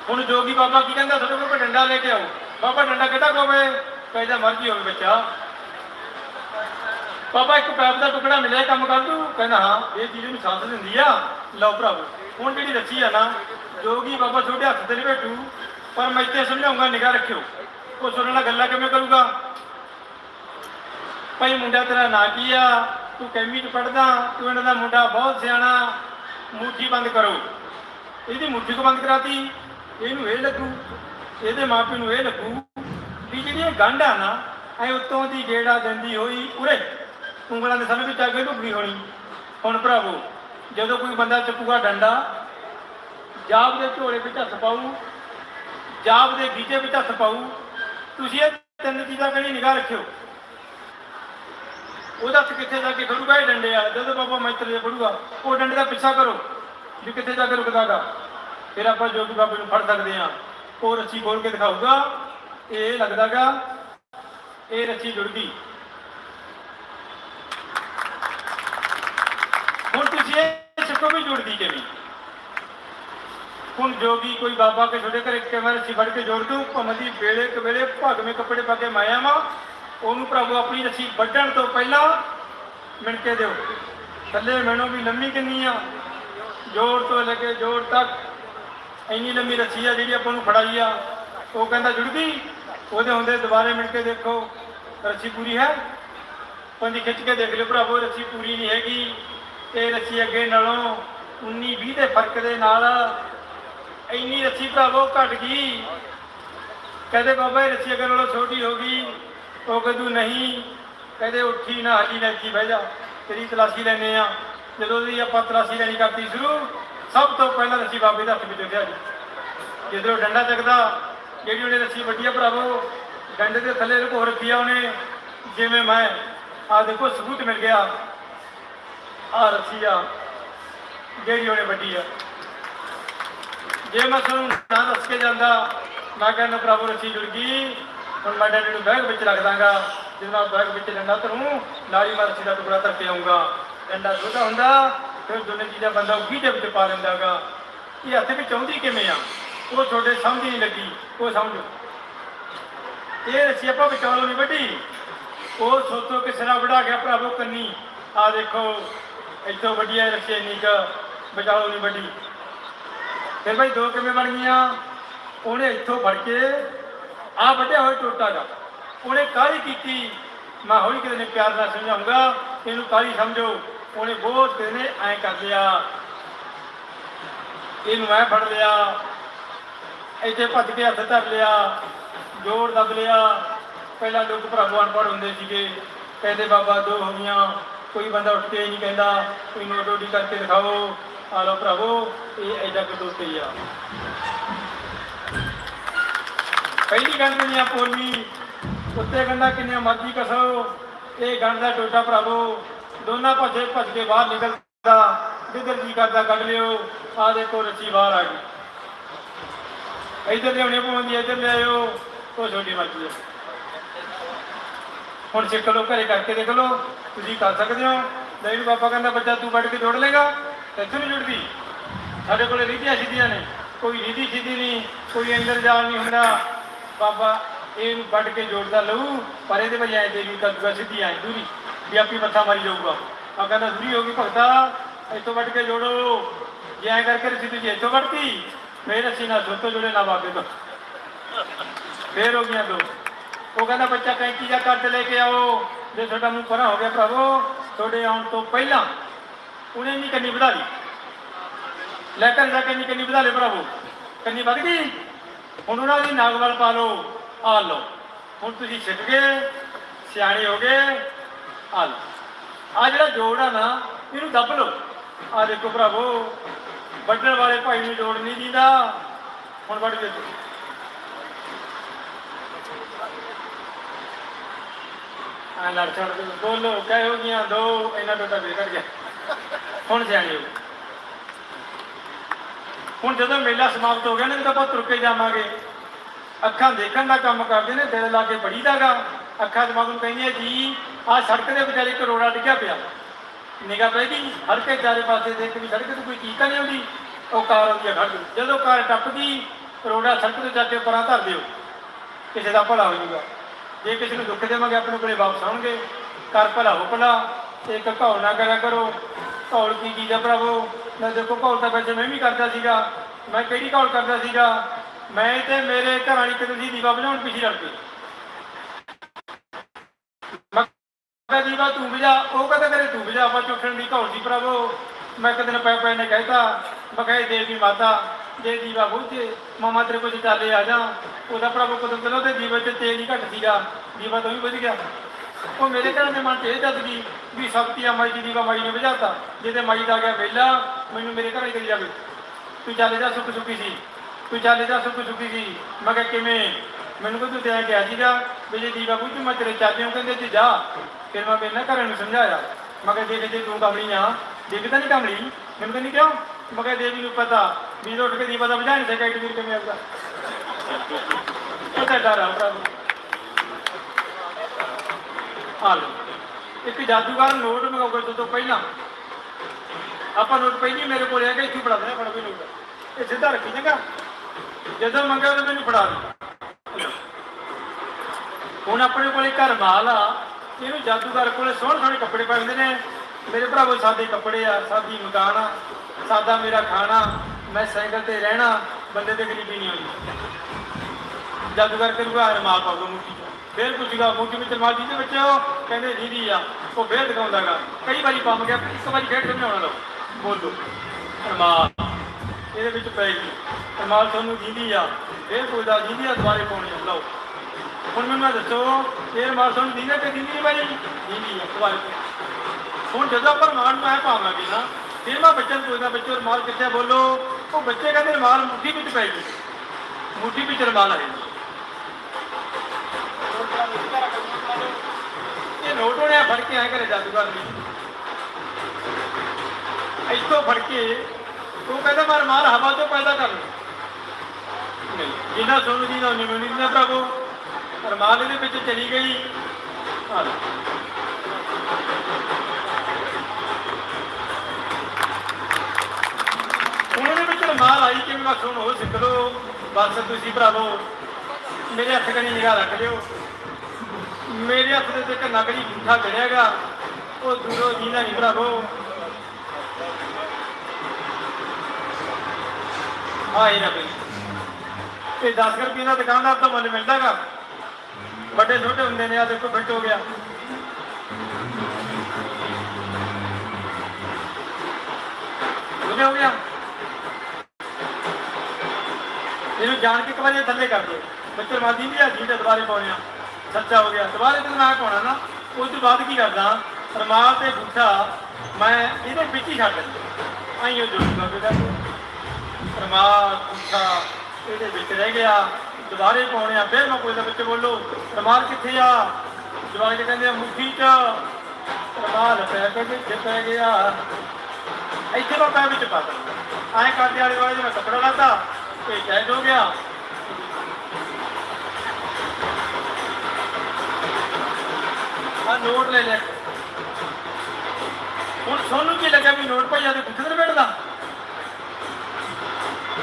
ਹੁਣ ਜੋਗੀ ਬਾਬਾ ਕੀ ਕਹਿੰਦਾ? ਤੁਹਾਡੇ ਕੋਲ ਕੋਈ ਡੰਡਾ ਲੈ ਕੇ ਆਓ। ਬਾਬਾ, ਡੰਡਾ ਕਿਹੜਾ ਕੋਵੇ ਕਹਿੰਦਾ ਮਰਜ਼ੀ ਹੋਵੇ ਬੱਚਾ। ਬਾਬਾ, ਇੱਕ ਪੈਪ ਦਾ ਟੁਕੜਾ ਮਿਲਿਆ ਕੰਮ ਕਰ ਦੂ ਕਹਿੰਦਾ, ਹਾਂ, ਇਹ ਚੀਜ਼ ਨੂੰ ਸਾਥ ਦਿੰਦੀ ਆ। ਲਓ ਭਰਾਵੋ, ਹੁਣ ਜਿਹੜੀ ਰੱਸੀ ਆ ਨਾ ਜੋਗੀ ਬਾਬਾ ਤੁਹਾਡੇ ਹੱਥ ਤੇ ਲਪੇਟੂ ਪਰ ਮੈਂ ਇੱਥੇ ਸਮਝਾਉਂਗਾ, ਨਿਗਾਹ ਰੱਖਿਓ। ਉਹ ਸੁਣਨ ਨਾਲ ਗੱਲਾਂ ਕਿਵੇਂ ਕਰੂਗਾ? ਭਾਈ, ਮੁੰਡਾ ਤੇਰਾ ਨਾਂ ਕੀ ਆ? ਤੂੰ ਕੈਮੀ ਚ ਪੜਦਾ ਤੂੰ ਇਹਨਾਂ ਦਾ ਮੁੰਡਾ ਬਹੁਤ ਸਿਆਣਾ। ਮੁੱਠੀ ਬੰਦ ਕਰੋ। ਇਹਦੀ ਮੁੱਠੀ ਕੋ ਬੰਦ ਕਰਾਤੀ, ਇਹਨੂੰ ਇਹ ਲੱਗੂ, ਇਹਦੇ ਮਾਪੇ ਨੂੰ ਇਹ ਲੱਗੂ। ਵੀ ਜਿਹੜੀ ਇਹ ਗੰਢ ਆ ਨਾ, ਐ ਉੱਤੋਂ ਦੀ ਗੇੜਾ ਦਿੰਦੀ ਹੋਈ, ਉਰੇ, ਉਂਗਲਾਂ ਦੇ ਸਮੇਂ ਵਿੱਚ ਆ ਕੇ ਢੁੱਕਦੀ ਹੋਣੀ। ਹੁਣ ਭਰਾਵੋ, ਜਦੋਂ ਕੋਈ ਬੰਦਾ ਚੱਕੂਗਾ ਡੰਡਾ, ਜਾਬ ਦੇ ਝੋਲੇ ਵਿੱਚ ਹੱਥ ਪਾਊ, ਜਾਬ ਦੇ ਗੀਜੇ ਵਿੱਚ ਹੱਥ ਪਾਊ, ਤੁਸੀਂ ਇਹ ਤਿੰਨ ਚੀਜ਼ਾਂ ਕਣੀ ਨਿਗਾਹ ਰੱਖਿਓ। ਉਹਦਾ ਹੱਥ ਕਿੱਥੇ ਜਾ ਕੇ ਖੜੂਗਾ, ਇਹ ਡੰਡੇ ਆ ਜਦੋਂ ਬਾਬਾ ਮੈਤਰ ਦੇ ਖੜੂਗਾ, ਉਹ ਡੰਡੇ ਦਾ ਪਿੱਛਾ ਕਰੋ, ਵੀ ਕਿੱਥੇ ਜਾ ਕੇ ਰੁਕਦਾਗਾ। ਫਿਰ ਆਪਾਂ ਜੋਗੀ ਬਾਬੇ ਨੂੰ ਫੜ ਸਕਦੇ ਆ ਉਹ ਰੱਸੀ ਖੋਲ ਕੇ ਦਿਖਾਊਗਾ। ਇਹ ਲੱਗਦਾਗਾ ਇਹ ਰੱਸੀ ਜੁੜ ਗਈ ਹੁਣ ਤੁਸੀਂ ਇਹ ਸਿੱਖੋ ਵੀ ਜੁੜਦੀ ਕਿਵੇਂ। ਹੁਣ ਜੋਗੀ ਕੋਈ ਬਾਬਾ ਕੇ ਛੋਟੇ ਘਰੇ ਕਿਵੇਂ ਰੱਸੀ ਫੜ ਕੇ ਜੋੜ ਦੂ ਭਮਦੀ ਵੇਲੇ ਕਵੇਲੇ ਭਾਗਵੇਂ ਕੱਪੜੇ ਪਾ ਕੇ ਮਾਇਆ ਵਾ ਉਹਨੂੰ ਪ੍ਰਭੂ ਆਪਣੀ ਰੱਸੀ ਵੱਢਣ ਤੋਂ ਪਹਿਲਾਂ ਮਿਣਕੇ ਦਿਓ। ਥੱਲੇ ਮੈਨੂੰ ਵੀ ਲੰਮੀ ਕਿੰਨੀ ਆ। ਜੋੜ ਤੋਂ ਲੈ ਕੇ ਜੋੜ ਤੱਕ ਇੰਨੀ ਲੰਮੀ ਰੱਸੀ ਆ ਜਿਹੜੀ ਆਪਾਂ ਨੂੰ ਫੜਾਈ ਆ। ਉਹ ਕਹਿੰਦਾ ਜੁੜ ਗਈ ਉਹਦੇ ਹੁੰਦੇ ਦੁਬਾਰੇ ਮਿਲ ਕੇ ਦੇਖੋ, ਰੱਸੀ ਪੂਰੀ ਹੈ। ਪੰਜੀ ਖਿੱਚ ਕੇ ਦੇਖ ਲਿਓ ਭਰਾਵੋ, ਰੱਸੀ ਪੂਰੀ ਨਹੀਂ ਹੈਗੀ। ਤੇ ਰੱਸੀ ਅੱਗੇ ਨਾਲੋਂ 19 20 ਦੇ ਫ਼ਰਕ ਦੇ ਨਾਲ ਇੰਨੀ ਰੱਸੀ ਭਰਾਵੋ ਘਟ ਗਈ। ਕਹਿੰਦੇ ਬਾਬਾ ਇਹ ਰੱਸੀ ਅੱਗੇ ਨਾਲੋਂ ਛੋਟੀ ਹੋ ਗਈ, ਉਹ ਕਦੂ ਨਹੀਂ। ਕਹਿੰਦੇ ਉੱਠੀ ਨਾ ਹਜੀ ਨਾ ਇੱਥੇ ਬਹਿ ਜਾ, ਤੇਰੀ ਤਲਾਸ਼ੀ ਲੈਨੇ ਆ ਜਦੋਂ ਦੀ ਆਪਾਂ ਤਲਾਸ਼ੀ ਲੈਣੀ ਕਰਤੀ ਸ਼ੁਰੂ, ਸਭ ਤੋਂ ਪਹਿਲਾਂ ਰੱਸੀ ਬਾਬੇ ਦੇ ਹੱਥ ਵਿੱਚ ਗਿਆ ਜੀ। ਜਦੋਂ ਡੰਡਾ ਚੱਕਦਾ ਜਿਹੜੀ ਉਹਨੇ ਰੱਸੀ ਵੱਡੀ ਆ ਭਰਾਵੋ, ਡੰਡੇ ਦੇ ਥੱਲੇ ਲੁਕੋ ਰੱਖੀ ਆ ਉਹਨੇ, ਜਿਵੇਂ ਮੈਂ। ਆ ਦੇਖੋ, ਸਬੂਤ ਮਿਲ ਗਿਆ। ਆ ਰੱਸੀ ਆ, ਜਿਹੜੀ ਉਹਨੇ ਵੱਡੀ ਆ। ਜੇ ਮੈਂ ਤੁਹਾਨੂੰ ਨਾ ਦੱਸ ਕੇ ਜਾਂਦਾ, ਮੈਂ ਕਹਿੰਦਾ ਪ੍ਰਭੂ ਰੱਸੀ ਜੁੜ ਗਈ। ਹੁਣ ਮੈਂ ਡੰਡੇ ਨੂੰ ਬੈਗ ਵਿੱਚ ਰੱਖ ਦਾਂਗਾ। ਜਦੋਂ ਮੈਂ ਬੈਗ ਵਿੱਚ ਡੰਡਾ ਧਰੂ ਨਾਲੀ ਮੈਂ ਰੱਸੀ ਦਾ ਟੁਕੜਾ ਧਰ ਕੇ ਆਉਂਗਾ ਡੰਡਾ ਛੋਟਾ ਹੁੰਦਾ, ਫਿਰ ਦੋਨੇ ਚੀਜ਼ਾਂ ਬੰਦਾ ਉੱਗੀ ਦੇ ਵਿੱਚ ਪਾ ਲੈਂਦਾਗਾ ਇਹ ਹੱਥ ਵਿੱਚ ਆਉਂਦੀ ਕਿਵੇਂ ਆ? ਉਹ ਤੁਹਾਡੇ ਸਮਝ ਨਹੀਂ ਲੱਗੀ, ਉਹ ਸਮਝੋ। ਇਹ ਰੱਸੀ ਆਪਾਂ ਵਿਚਾਲੋ ਨਹੀਂ ਵੱਡੀ ਉਹ ਸੋਚੋ ਕਿਸੇ ਨਾਲ ਵੜਾ ਗਿਆ, ਭਰਾਵੋ ਕੰਨੀ। ਆ ਦੇਖੋ, ਇੱਥੋਂ ਵੱਡੀ ਹੈ ਰੱਸੀ ਇੰਨੀ ਕੁ, ਵਿਚਾਲੋ ਨਹੀਂ ਵੱਡੀ ਫਿਰ ਭਾਈ ਦੋ ਕਿਵੇਂ ਬਣ ਗਈਆਂ? ਉਹਨੇ ਇੱਥੋਂ ਫੜ ਕੇ ਆ ਵੱਡਿਆ ਹੋਇਆ ਟੋਟਾ ਦਾ ਉਹਨੇ ਕਾਹਲੀ ਕੀਤੀ? ਮੈਂ ਹੌਲੀ ਕਿਤੇ ਨੇ ਪਿਆਰ ਨਾਲ ਸਮਝਾਉਂਗਾ। ਇਹਨੂੰ ਕਾਹਲੀ ਸਮਝੋ। ਉਹਨੇ ਬਹੁਤ ਕਿਤੇ ਨੇ ਐਂ ਕਰ ਲਿਆ। ਇਹਨੂੰ ਮੈਂ ਫੜ ਲਿਆ। ਇੱਥੇ ਭੱਜ ਕੇ ਹੱਥ ਧਰ ਲਿਆ, ਜੋਰ ਦੱਬ ਲਿਆ। ਪਹਿਲਾਂ ਲੋਕ ਭਰਾਵੋ ਅਨਪੜ੍ਹ ਹੁੰਦੇ ਸੀਗੇ। ਕਹਿੰਦੇ, ਬਾਬਾ, ਦੋ ਹੋ ਗਈਆਂ। ਕੋਈ ਬੰਦਾ ਉੱਠ ਕੇ ਨਹੀਂ ਕਹਿੰਦਾ। ਕੋਈ ਨੋਟ ਡੋਡੀ ਕਰਕੇ ਦਿਖਾਓ। ਆ ਲਓ ਭਰਾਵੋ, ਇਹ ਐਡਾ ਕਟੋਤੇ ਆ। ਪਹਿਲੀ ਗੰਢ ਦੁਨੀਆ ਪੋਲੀ ਉੱਤੇ ਗੰਢਾ ਕਿੰਨੇ ਮਰਜ਼ੀ ਕਸੋ। ਇਹ ਗੰਢ ਦਾ ਟੋਟਾ ਭਰਾਵੋ, ਦੋਨਾਂ ਪਾਸੇ ਭੱਜ ਕੇ ਬਾਹਰ ਨਿਕਲਦਾ। ਜਿੱਧਰ ਜੀ ਕਰਦਾ ਕੱਢ ਲਿਓ। ਆ ਦੇਖੋ ਰੱਸੀ ਬਾਹਰ ਆ ਗਈ। ਇੱਧਰ ਲਿਆਉਣੇ ਪਉਂਦੀ ਇੱਧਰ ਲਿਆਇਓ ਉਹ ਛੋਟੀ ਮਰਜ਼ੀ ਹੈ ਹੁਣ ਸਿੱਖ ਲੋ ਘਰੇ ਕਰਕੇ ਦੇਖ ਲੋ ਤੁਸੀਂ ਕਰ ਸਕਦੇ ਹੋ। ਨਹੀਂ ਬਾਬਾ ਕਹਿੰਦਾ ਬੱਚਾ ਤੂੰ ਵੱਢ ਕੇ ਜੋੜ ਲੇਗਾ ਇੱਥੇ ਨਹੀਂ ਜੁੜਦੀ। ਸਾਡੇ ਕੋਲੇ ਰੀਤੀਆਂ ਸਿੱਧੀਆਂ ਨੇ, ਕੋਈ ਰੀਤੀ ਸਿੱਧੀ ਨਹੀਂ, ਕੋਈ ਅੰਦਰ ਜਾਣ ਨਹੀਂ ਹੁੰਦਾ। ਬਾਬਾ ਇਹਨੂੰ ਵੱਢ ਕੇ ਜੋੜਦਾ ਲਊ, ਪਰ ਇਹਦੇ ਵਜਾਏ ਦੇਵੀ ਕਦੂਆ ਸਿੱਧੀ ਆਈ ਦੂਰੀ। ਵੀ ਆਪੀ ਮੱਥਾ ਮਾਰੀ ਜਾਊਗਾ। ਆ ਕਹਿੰਦਾ ਦੂਰੀ ਹੋ ਗਈ ਭਗਤਾ, ਇੱਥੋਂ ਵੱਢ ਕੇ ਜੋੜੋ। ਜੇ ਐਂ ਕਰਕੇ ਰਸੀ ਤੁਸੀਂ ਇੱਥੋਂ ਵੱਢਤੀ ਫਿਰ ਅਸੀਂ ਨਾ ਸੋਤੋ ਜੁੜੇ ਨਾ ਬਾਬੇ ਤੋਂ। ਫੇਰ ਹੋ ਗਿਆ ਦੋ। ਉਹ ਕਹਿੰਦਾ, ਬੱਚਾ ਕੈਂਚੀ ਦਾ ਕੱਟ ਲੈ ਕੇ ਆਓ। ਜੇ ਤੁਹਾਡਾ ਮੂੰਹ ਪਰਾਂ ਹੋ ਗਿਆ ਭਰਾਵੋ, ਤੁਹਾਡੇ ਆਉਣ ਤੋਂ ਪਹਿਲਾਂ ਉਹਨੇ ਨਹੀਂ ਕੰਨੀ ਵਧਾ ਲਈ। ਲੈ ਕਰ ਕੰਨੀ ਕੰਨੀ ਵਧਾ ਲੈ ਭਰਾਵੋ। ਕੰਨੀ ਵੱਧ ਗਈ। ਹੁਣ ਉਹਨਾਂ ਦੀ ਨਾਗਵਲ ਪਾ ਲਓ ਆ ਲਓ। ਹੁਣ ਤੁਸੀਂ ਸਿੱਖ ਗਏ, ਸਿਆਣੇ ਹੋ ਗਏ ਆ ਲਓ। ਆ ਜਿਹੜਾ ਜੋੜ ਆ ਨਾ, ਇਹਨੂੰ ਦੱਬ ਲਓ। ਆ ਦੇਖੋ ਭਰਾਵੋ ਵੱਡਣ ਵਾਲੇ ਭਾਈ ਨੂੰ ਜੋੜ ਨਹੀਂ ਦਿੰਦਾ। ਹੁਣ ਵੱਢ ਦੇ ਆ ਲੜ ਛੜ ਕੇ ਬੋਲੋ ਕਹਿ ਹੋ ਗਈਆਂ ਦੋ ਇਹਨਾਂ ਟੋਟਾ ਵਿਗੜ ਗਿਆ। ਹੁਣ ਸਿਆਣੇ ਹੋ ਹੁਣ ਜਦੋਂ ਮੇਲਾ ਸਮਾਪਤ ਹੋ ਗਿਆ ਨਾ, ਜਦੋਂ ਆਪਾਂ ਤੁਰ ਕੇ ਜਾਵਾਂਗੇ, ਅੱਖਾਂ ਦੇਖਣ ਦਾ ਕੰਮ ਕਰਦੇ ਨੇ, ਦਿਲ ਲਾ ਕੇ ਪੜੀਦਾਗਾ ਅੱਖਾਂ ਦਿਮਾਗ ਨੂੰ ਕਹਿੰਦੀਆਂ, ਜੀ, ਆਹ ਸੜਕ ਦੇ ਵਿਚਾਲੇ ਕਰੋੜਾ ਡਿੱਗਿਆ ਪਿਆ। ਨਿਗਾਹ ਪੈ ਗਈ। ਹਰ ਕੇ ਚਾਰੇ ਪਾਸੇ ਦੇਖ ਵੀ ਸੜਕ ਤੇ ਕੋਈ ਚੀਜ਼ ਤਾਂ ਨਹੀਂ ਆਉਂਦੀ। ਉਹ ਕਾਰ ਆਉਂਦੀ ਆ ਖੜ ਜਦੋਂ ਕਾਰ ਟੱਪਦੀ ਰੋੜਾ ਸੜਕ ਤੇ ਜਾ ਕੇ ਪਰਾਂ ਧਰ ਦਿਓ। ਕਿਸੇ ਦਾ ਭਲਾ ਹੋ ਜਾਊਗਾ। ਜੇ ਕਿਸੇ ਨੂੰ ਦੁੱਖ ਦੇਵਾਂਗੇ, ਆਪਣੇ ਕੋਲੇ ਵਾਪਸ ਆਉਣਗੇ। ਕਰ ਭਲਾ ਹੋ ਭਲਾ। ਤੇ ਇੱਕ ਘੌਲ ਨਾ ਕਰਿਆ ਕਰੋ। ਘੌਲ ਕੀ ਚੀਜ਼ ਆ ਭਰਾਵੋ? ਮੈਂ ਦੇਖੋ, ਘੌਲ ਤਾਂ ਵੈਸੇ ਮੈਂ ਵੀ ਕਰਦਾ ਸੀਗਾ। ਮੈਂ ਕਿਹੜੀ ਘੌਲ ਕਰਦਾ ਸੀਗਾ? ਮੈਂ ਤੇ ਮੇਰੇ ਘਰ ਵਾਲੀ ਕਿਤੇ ਸੀ ਦੀਵਾ ਬੁਝਾਉਣ ਪਿੱਛੇ ਲੜ ਪਏ। ਕਿਹਾ ਦੀਵਾ ਤੂੰ ਬੁਝਾ ਉਹ ਕਹਿੰਦਾ ਕਰੇ ਤੂੰ ਬੁਝਾ ਆਪਾਂ ਚੁੱਕਣ ਦੀ ਘੌਲ ਸੀ ਭਰਾਵੋ। ਮੈਂ ਕਦੇ ਨਾ ਪੈ ਪੈ ਨੇ ਕਹਿਤਾ। ਮੈਂ ਦੇਵੀ ਮਾਤਾ ਜੇ ਦੀਵਾ ਬੁਝੇ ਮਾਮਾ ਤੇਰੇ ਕੋਲ ਚਾਲੇ ਆ ਜਾ। ਉਹਦਾ ਭਰਾਵੋ ਕਦੋਂ ਚਲੋ ਤੇ ਦੀਵੇ ਤੇ ਤੇਲ ਹੀ ਘੱਟ ਸੀਗਾ। ਦੀਵਾ ਤਾਂ ਵੀ ਬੁਝ ਗਿਆ। ਉਹ ਮੇਰੇ ਘਰ ਦੇ ਮਨ 'ਚ ਇਹ ਜਦ ਗਈ ਵੀ ਸ਼ਕਤੀ ਆ ਮਾਈ ਦੀ ਦੀਵਾ ਮਾਈ ਨੇ ਬੁਝਾਤਾ ਜਿਹਦੇ ਮਾਈ ਦਾ ਗਿਆ ਵੇਲਾ, ਮੈਨੂੰ ਮੇਰੇ ਘਰ ਹੀ ਕਰੀ ਜਾਵੇ। ਤੂੰ ਚਾਲੇ ਜਾ ਸੁੱਕ ਸੁੱਕੀ ਸੀ। ਤੂੰ ਚੱਲੇ ਜਾ ਸੁੱਕ ਸੁੱਕੀ ਸੀ। ਮੈਂ ਕਿਹਾ ਕਿਵੇਂ? ਮੈਨੂੰ ਕਹਿੰਦਾ ਤੂੰ ਐਂ ਕਿਹਾ ਸੀਗਾ ਵੀ ਜੇ ਦੀਵਾ ਬੁੱਝ ਮੈਂ ਤੇਰੇ ਚਾਚੇ ਨੂੰ ਕਹਿੰਦੇ ਤੇ ਜਾ। ਫਿਰ ਮੈਂ ਮੇਰੇ ਘਰਾਂ ਨੂੰ ਸਮਝਾਇਆ। ਮੈਂ ਕਿਹਾ, ਦੇਖ, ਜੇ ਤੂੰ ਕਮਲੀ ਆ, ਦੇਖ, ਤਾਂ ਨਹੀਂ ਕਮਲੀ। ਮੈਨੂੰ ਕਹਿੰਦੀ, ਕਿਉਂ? ਮੈਂ ਕਿਹਾ ਦੇਵੀ ਨੂੰ ਪਤਾ ਵੀ ਉੱਠ ਕੇ ਦੀਵਾ ਦਾ ਬੁਝਾ ਨਹੀਂ ਸਕਿਆ ਇੱਕ ਵੀਰ ਕਿਵੇਂ ਆਊਗਾ। ਉਹ ਡਰ ਆ ਭਰਾ। ਆ ਇੱਕ ਜਾਦੂਗਰ ਨੋਟ ਮੰਗਾਊਗਾ ਤੋਂ ਪਹਿਲਾਂ। ਆਪਾਂ ਨੋਟ ਪਹਿਲੀ ਮੇਰੇ ਕੋਲ ਹੈਗਾ ਇੱਥੇ ਫੜਾ ਦੇਣਾ, ਫੜ ਵੀ ਨੋਟ ਇਹ ਸਿੱਧਾ ਰੱਖੀ ਜਗਾ ਜਦੋਂ ਮੰਗਿਆ ਉਹ ਮੈਨੂੰ ਫੜਾ ਦੇ ਹੁਣ ਆਪਣੇ ਕੋਲ ਘਰ ਮਾਲ ਆ। ਇਹਨੂੰ ਜਾਦੂਗਰ ਕੋਲੇ ਸੋਹਣੇ ਸੋਹਣੇ ਕੱਪੜੇ ਪਾਏ ਨੇ। ਮੇਰੇ ਭਰਾਵੋ ਸਾਦੇ ਕੱਪੜੇ ਆ ਸਾਦੀ ਮਕਾਨ ਆ ਸਾਦਾ ਮੇਰਾ ਖਾਣਾ, ਮੈਂ ਸਾਈਕਲ ਤੇ ਰਹਿਣਾ, ਬੰਦੇ ਤੇ ਗਰੀਬੀ ਨਹੀਂ ਆਉਂਦੀ। ਜਾਦੂਗਰ ਕਰੂਗਾ ਰਮਾਲ ਪਾਊਗਾ ਮੁੱਠੀ ਫੇਰ ਪੁੱਛੂਗਾ ਮੁੱਠੀ ਵਿੱਚ ਰਮਾਲ ਜਿਹਦੇ ਵਿੱਚ ਕਹਿੰਦੇ, ਦੀਦੀ ਆ। ਉਹ ਫੇਰ ਦਿਖਾਉਂਦਾਗਾ। ਕਈ ਵਾਰੀ ਪੰਮ ਗਿਆ ਇੱਕ ਵਾਰੀ ਫੇਰ ਸਮਝਾਉਣਾ ਲਓ। ਬੋਲੋ, ਰਮਾਲ। ਇਹਦੇ ਵਿੱਚ ਪੈ ਗਈ। ਰਮਾਲ ਤੁਹਾਨੂੰ ਦੀਦੀ ਆ। ਫੇਰ ਪੁੱਛਦਾ, ਦੀਦੀ ਆ, ਦੁਬਾਰੇ ਪਾਉਣੀ ਲਓ। ਹੁਣ ਮੈਨੂੰ ਇਹ ਦੱਸੋ ਇਹ ਰਮਾਲ ਤੁਹਾਨੂੰ ਦੀਦੀ ਆ ਕਿ ਦੀਦੀ ਨਹੀਂ ਭਾਈ ਹੁਣ ਜਦੋਂ ਆਪਾਂ ਰਮਾਲ ਨੂੰ ਐ ਪਾਵਾਂਗੇ ਨਾ, ਫਿਰ ਮੈਂ ਬੱਚੇ ਨੂੰ ਪੁੱਛਦਾ, ਬੱਚੇ ਰਮਾਲ ਕਿੱਥੇ ਬੋਲੋ, ਉਹ ਬੱਚੇ ਕਹਿੰਦੇ ਰਮਾਲ ਮੁੱਠੀ ਵਿੱਚ ਪੈ ਗਈ। ਮੁੱਠੀ ਵਿੱਚ ਰਮਾਲ ਆ ਇਹ ਨੋਟ ਉਹਨੇ ਫੜ ਕੇ ਆਇਆ ਘਰੇ ਜਾਦੂਗਰ ਨੇ। ਇੱਥੋਂ ਫੜ ਕੇ ਉਹ ਕਹਿੰਦਾ, ਮੈਂ ਰਮਾਲ ਹਵਾ ਤੋਂ ਪੈਦਾ ਕਰ ਲੂੰ ਨਹੀਂ, ਜਿੰਨਾ ਸੋਨੂੰ ਜੀ ਦਾ ਮੈਨੂੰ ਨਹੀਂ ਪ੍ਰਭੂ ਰਮਾਲ ਇਹਦੇ ਵਿੱਚ ਚਲੀ ਗਈ। ਆ ਲਓ। ਹੁਣ ਵਿੱਚ ਰਮਾਲ ਆਈ ਕਿ ਮੈਂ ਸੁਣ ਹੋ ਸਿੱਖ ਲਓ, ਬਸ ਤੁਸੀਂ ਭਰਾਵੋ ਮੇਰੇ ਹੱਥ ਕਣੀ ਨਿਗਾਹ ਰੱਖ ਲਿਓ। ਮੇਰੇ ਹੱਥ ਦੇ ਤੇ ਇੱਕ ਨਕਲੀ ਜੂਠਾ ਚੜਿਆਗਾ ਉਹ ਦੂਰੋਂ ਜੀਨਾ ਨਹੀਂ ਭਰਾਵੋ ਆਏ ਨਾ ਬਈ ਤੇ 10 ਰੁਪਏ ਦਾ ਦੁਕਾਨਦਾਰ ਤੋਂ ਮੁੱਲ ਮਿਲਦਾਗਾ ਵੱਡੇ ਛੋਟੇ ਹੁੰਦੇ ਨੇ ਆ ਦੇਖੋ, ਫਿੱਟ ਹੋ ਗਿਆ। ਕਿਵੇਂ ਹੋ ਗਿਆ। ਇਹਨੂੰ ਜਾਣ ਕੇ ਇੱਕ ਵਾਰੀ ਥੱਲੇ ਕਰ ਦਿਓ। ਬੱਚਰ ਮਾਦੀ ਵੀ ਹਾਜੀ ਤੇ ਦੁਬਾਰੇ ਪਾਉਣੇ ਆ। ਸੱਚਾ ਹੋ ਗਿਆ। ਦੁਬਾਰੇ ਤੇ ਮੈਂ ਪਾਉਣਾ ਨਾ, ਉਸ ਤੋਂ ਬਾਅਦ ਕੀ ਕਰਦਾ, ਰਮਾਲ ਤੇ ਗੁੱਠਾ ਮੈਂ ਇਹਦੇ ਵਿੱਚ ਹੀ ਛੱਡ ਦਿੰਦਾ। ਆਈਓ ਜੋ ਬਾਬੇ ਦਾ। ਰਮਾਲ ਗੁੱਠਾ ਇਹਦੇ ਵਿੱਚ ਰਹਿ ਗਿਆ। ਦੁਬਾਰੇ ਪਾਉਣੇ ਆ, ਫਿਰ ਮੈਂ ਕੋਈ ਵਿੱਚ ਬੋਲੋ। ਰਮਾਲ ਕਿੱਥੇ ਆ? ਜਵਾਨ ਜੀ ਕਹਿੰਦੇ ਆ ਮੁੱਠੀ ਚ। ਰਮਾਲ ਪੈ ਕੇ ਵਿੱਚ ਪੈ ਗਿਆ। ਇੱਥੇ ਮੈਂ ਪੈ ਵਿੱਚ ਪਾ ਦਿੰਦਾ ਐਂ ਕਰਦੇ ਵਾਲੇ ਵਾਲੇ ਮੈਂ ਕੱਪੜਾ ਲਾਤਾ ਤੇ ਟੈਟ ਹੋ ਗਿਆ। ਆ ਨੋਟ ਲੈ ਲੈ। ਹੁਣ ਸੋਨੂੰ ਕੀ ਲੱਗਿਆ ਵੀ ਨੋਟ ਭਾਈਆ ਦੇ ਪੁੱਠੇ ਬੈਠਦਾ?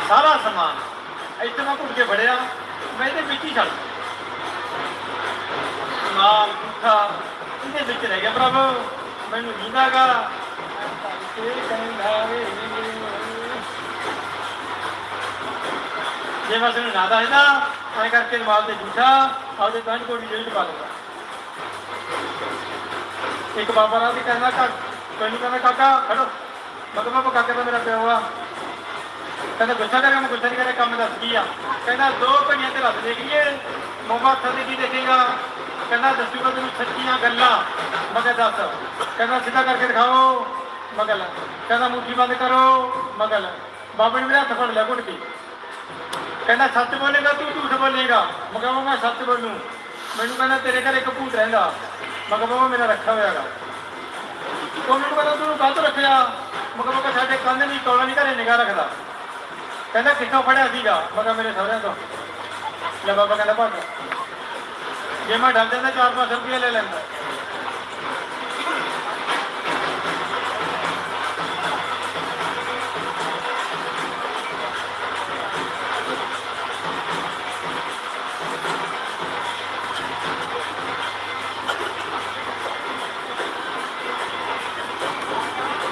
ਸਾਰਾ ਸਮਾਨ। ਇੱਥੇ ਮੈਂ ਘੁੱਟ ਕੇ ਫੜਿਆ। ਇਹਦੇ ਵਿੱਚ ਹੀ ਛੱਡ ਸਮਾਨ ਪੁੱਠਾ ਇਹਦੇ ਵਿੱਚ ਰਹਿ ਗਿਆ ਪ੍ਰਭੂ। ਮੈਨੂੰ ਨੀਂਦਾਗਾ ਇਹ ਕਹਿੰਦਾ ਵੇ ਜੇ ਮੈਂ ਤੁਹਾਨੂੰ ਨਾ ਦੱਸਦਾ, ਐਂ ਕਰਕੇ ਰਮਾਲ ਤੇ ਜੂਠਾ, ਆਪਦੇ ਪੰਜ ਕੋਟੀ ਜੇਲ੍ਹ ਪਾ ਲੂੰਗਾ ਇੱਕ ਬਾਬਾ ਰਾਹ ਦੀ ਕਹਿੰਦਾ ਕਾ ਮੈਨੂੰ ਕਹਿੰਦਾ, ਕਾਕਾ, ਖੜੋ। ਮੈਂ ਕਿਹਾ, ਬਾਬਾ, ਕਾਕਾ ਤਾਂ ਮੇਰਾ ਪਿਆ ਆ। ਕਹਿੰਦਾ ਗੁੱਸਾ ਕਰਿਆ ਮੈਂ ਗੁੱਸਾ ਨਹੀਂ ਕਰੇ ਕੰਮ ਦੱਸ ਕੀ ਆ। ਕਹਿੰਦਾ ਦੋ ਭਈਆਂ ਤੇ ਰੱਖ ਦੇਖੀਏ, ਮੋਮਾ ਤੇ ਕੀ ਦੇਖੇਗਾ? ਕਹਿੰਦਾ ਦੱਸੂਗਾ ਤੈਨੂੰ ਸੱਚੀਆਂ ਗੱਲਾਂ। ਮਗਰ ਦੱਸ। ਕਹਿੰਦਾ ਸਿੱਧਾ ਕਰਕੇ ਦਿਖਾਓ। ਮਗਲ ਕਹਿੰਦਾ ਮੁੱਠੀ ਬੰਦ ਕਰੋ। ਮਗਲ ਬਾਬੇ ਨੇ ਮੇਰੇ ਹੱਥ ਫੜ ਲਿਆ ਘੁੱਟ ਕੇ। ਕਹਿੰਦਾ ਸੱਚ ਬੋਲੇਗਾ ਤੂੰ, ਝੂਠ ਬੋਲੇਗਾ। ਮੈਂ ਕਹਾਂ ਮੈਂ ਸੱਚ ਬੋਲੂ। ਮੈਨੂੰ ਕਹਿੰਦਾ ਤੇਰੇ ਘਰ ਇੱਕ ਭੂਤ ਰਹਿੰਦਾ। ਮੈਂ ਕਿਹਾ ਮੇਰਾ ਰੱਖਿਆ ਹੋਇਆਗਾ ਉਹ ਮੈਨੂੰ ਕਹਿੰਦਾ ਤੂੰ ਕਾਹ ਤੋਂ ਰੱਖਿਆ? ਮੈਂ ਕਿਹਾ ਸਾਡੇ ਕੰਨ ਨਹੀਂ ਕੋਲਾ ਨਹੀਂ ਘਰੇ ਨਿਗਾਹ ਰੱਖਦਾ। ਕਹਿੰਦਾ ਕਿੱਥੋਂ ਫੜਿਆ ਸੀਗਾ? ਮੈਂ ਮੇਰੇ ਸਹੁਰਿਆਂ ਤੋਂ। ਲੈ ਬਾਬਾ ਕਹਿੰਦਾ ਭੱਜ ਜੇ। ਮੈਂ ਡਰ ਜਾਂਦਾ 4-5 ਰੁਪਏ ਲੈ ਲੈਂਦਾ।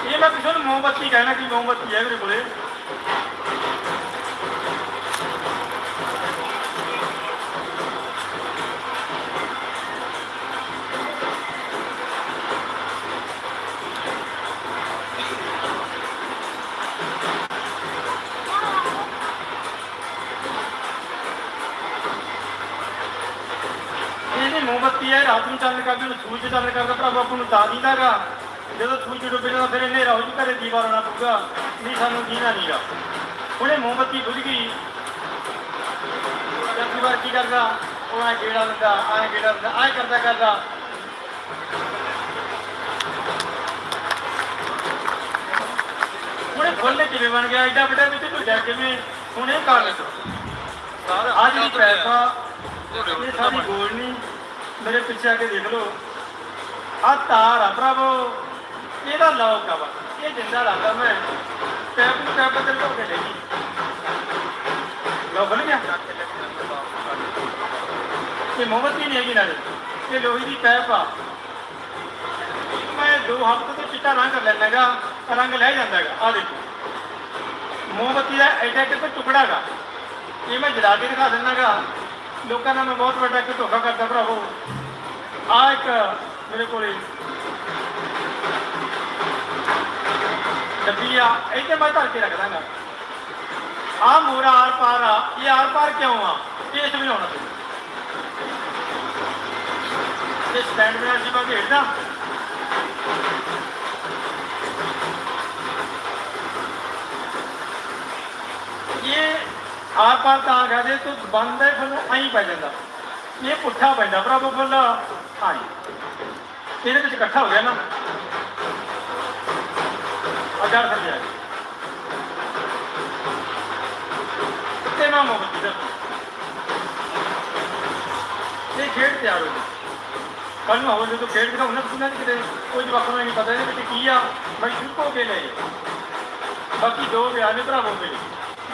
ਇਹ ਮੈਂ ਕਿਸੇ ਨੂੰ ਮੋਮਬੱਤੀ ਕਹਿਣਾ ਕਿ ਮੋਮਬੱਤੀ ਹੈ ਮੇਰੇ ਕੋਲੇ। ਨਹੀਂ ਮੋਮਬੱਤੀ ਹੈ ਰਾਤ ਨੂੰ ਚਾਨਣ ਕਰਦੀ ਨੂੰ ਸੂਰਜ ਚਾਨਣ ਕਰਦਾ ਭਰਾਵਾ ਆਪਾਂ ਨੂੰ ਤਾਂ ਦੀਦਾਗਾ ਜਦੋਂ ਸੂਰਜ ਡੁੱਬੇ ਜਾਂਦਾ ਫਿਰ ਹਨੇਰਾ ਹੋ ਜੂ ਘਰੇ ਦੀਵਾ ਰੋਣਾ ਪਊਗਾ। ਨਹੀਂ ਸਾਨੂੰ ਜੀਣਾ ਨਹੀਂਗਾ ਹੁਣ ਮੋਮਬੱਤੀ ਬੁਝ ਗਈ। ਜਦ ਵਾਰ ਕੀ ਕਰਦਾ ਉਹ ਐ ਗੇੜਾ ਦਿੰਦਾ ਐ ਗੇੜਾ ਦਿੰਦਾ ਐ ਕਰਦਾ ਕਰਦਾ। ਹੁਣ ਫੁੱਲ ਕਿਵੇਂ ਬਣ ਗਿਆ ਐਡਾ ਵੱਡਾ ਵਿੱਚ ਢੁੱਜਾ ਕਿਵੇਂ? ਹੁਣ ਕਰ ਅੱਜ ਦੀ ਪੈਸਾ ਇਹ ਸਾਡੀ ਗੋਲ ਨਹੀਂ। ਮੇਰੇ ਪਿੱਛੇ ਆ ਕੇ ਦੇਖ ਲਓ। ਆ ਤਾਰ ਆ ਪ੍ਰਭੂ ਇਹਦਾ ਲੋਕ ਆ ਵਾ। ਇਹ ਜਿੰਦਾ ਲੱਗਦਾ ਮੈਂ। ਪੈਪ ਨੂੰ ਪੈਪ ਬਦਲ ਕੇ ਲੈ ਗਈ ਲੋ ਬਣ ਗਿਆ ਇਹ ਮੋਮਬੱਤੀ ਨਹੀਂ ਹੈਗੀ ਨਾਲੇ। ਇਹ ਲੋਹੇ ਦੀ ਪੈਪ ਆ। ਮੈਂ ਦੋ ਹਫ਼ਤੇ ਤੋਂ ਚਿੱਟਾ ਰੰਗ ਲੈਣਾਗਾ ਰੰਗ ਲੈ ਜਾਂਦਾਗਾ ਆ ਦੇਖੋ। ਮੋਮਬੱਤੀ ਦਾ ਐਡਾ ਕਿ ਟੁਕੜਾ ਗਾ ਇਹ ਮੈਂ ਜਲਾ ਕੇ ਦਿਖਾ ਦਿੰਦਾਗਾ ਲੋਕਾਂ ਨਾਲ ਮੈਂ ਬਹੁਤ ਵੱਡਾ ਇੱਕ ਧੋਖਾ ਕਰਦਾ ਭਰਾਵੋ। ਆ ਇੱਕ ਮੇਰੇ ਕੋਲੇ। ਡੱਬੀ ਆ, ਇੱਥੇ ਮੈਂ ਧਰ ਕੇ ਰੱਖ ਦਾਂਗਾ। ਆ ਮੋਰਾ ਆਰ ਪਾਰ ਆ, ਇਹ ਆਰ ਪਾਰ ਕਿਉਂ ਆ? ਇਹ ਸਮਝਾਉਣਾ ਤੇ ਸਟੈਂਡ ਬਣਾ ਸੀ ਮੈਂ ਘੇੜਦਾ ਇਹ ਆਰ ਪਾਰ ਤਾਂ ਕਹਦੇ ਤੂੰ ਬੰਦ ਹੈ, ਫਿਰ ਐਂ ਪੈ ਜਾਂਦਾ। ਇਹ ਪੁੱਠਾ ਪੈਂਦਾ, ਭਰਾਵੋ ਫੁੱਲ ਹਾਂ ਇਹਦੇ ਵਿੱਚ ਇਕੱਠਾ ਹੋ ਗਿਆ ਨਾ। ਅਗਰ ਫਿਰ ਤੇ ਨਾ ਮੁਕਤ ਇਹ ਖੇਡ ਤਿਆਰ ਹੋ ਗਈ। ਕੱਲ ਨੂੰ ਹੋਰ ਜਦੋਂ ਖੇਡ ਦਿਖਾਉਂ ਨਾ ਤੁਸੀਂ ਨਾ ਕਿਤੇ। ਕੋਈ ਜਵਾਕਾਂ ਨੂੰ ਨਹੀਂ ਪਤਾ ਇਹਦੇ ਵਿੱਚ ਕੀ ਆ। ਮੈਂ ਸ਼ੁਰੂ ਹੋ ਕੇ ਲੈ ਬਾਕੀ ਦੋ ਵਿਆਹ ਨੇ ਭਰਾਵੋ ਮੇਰੇ।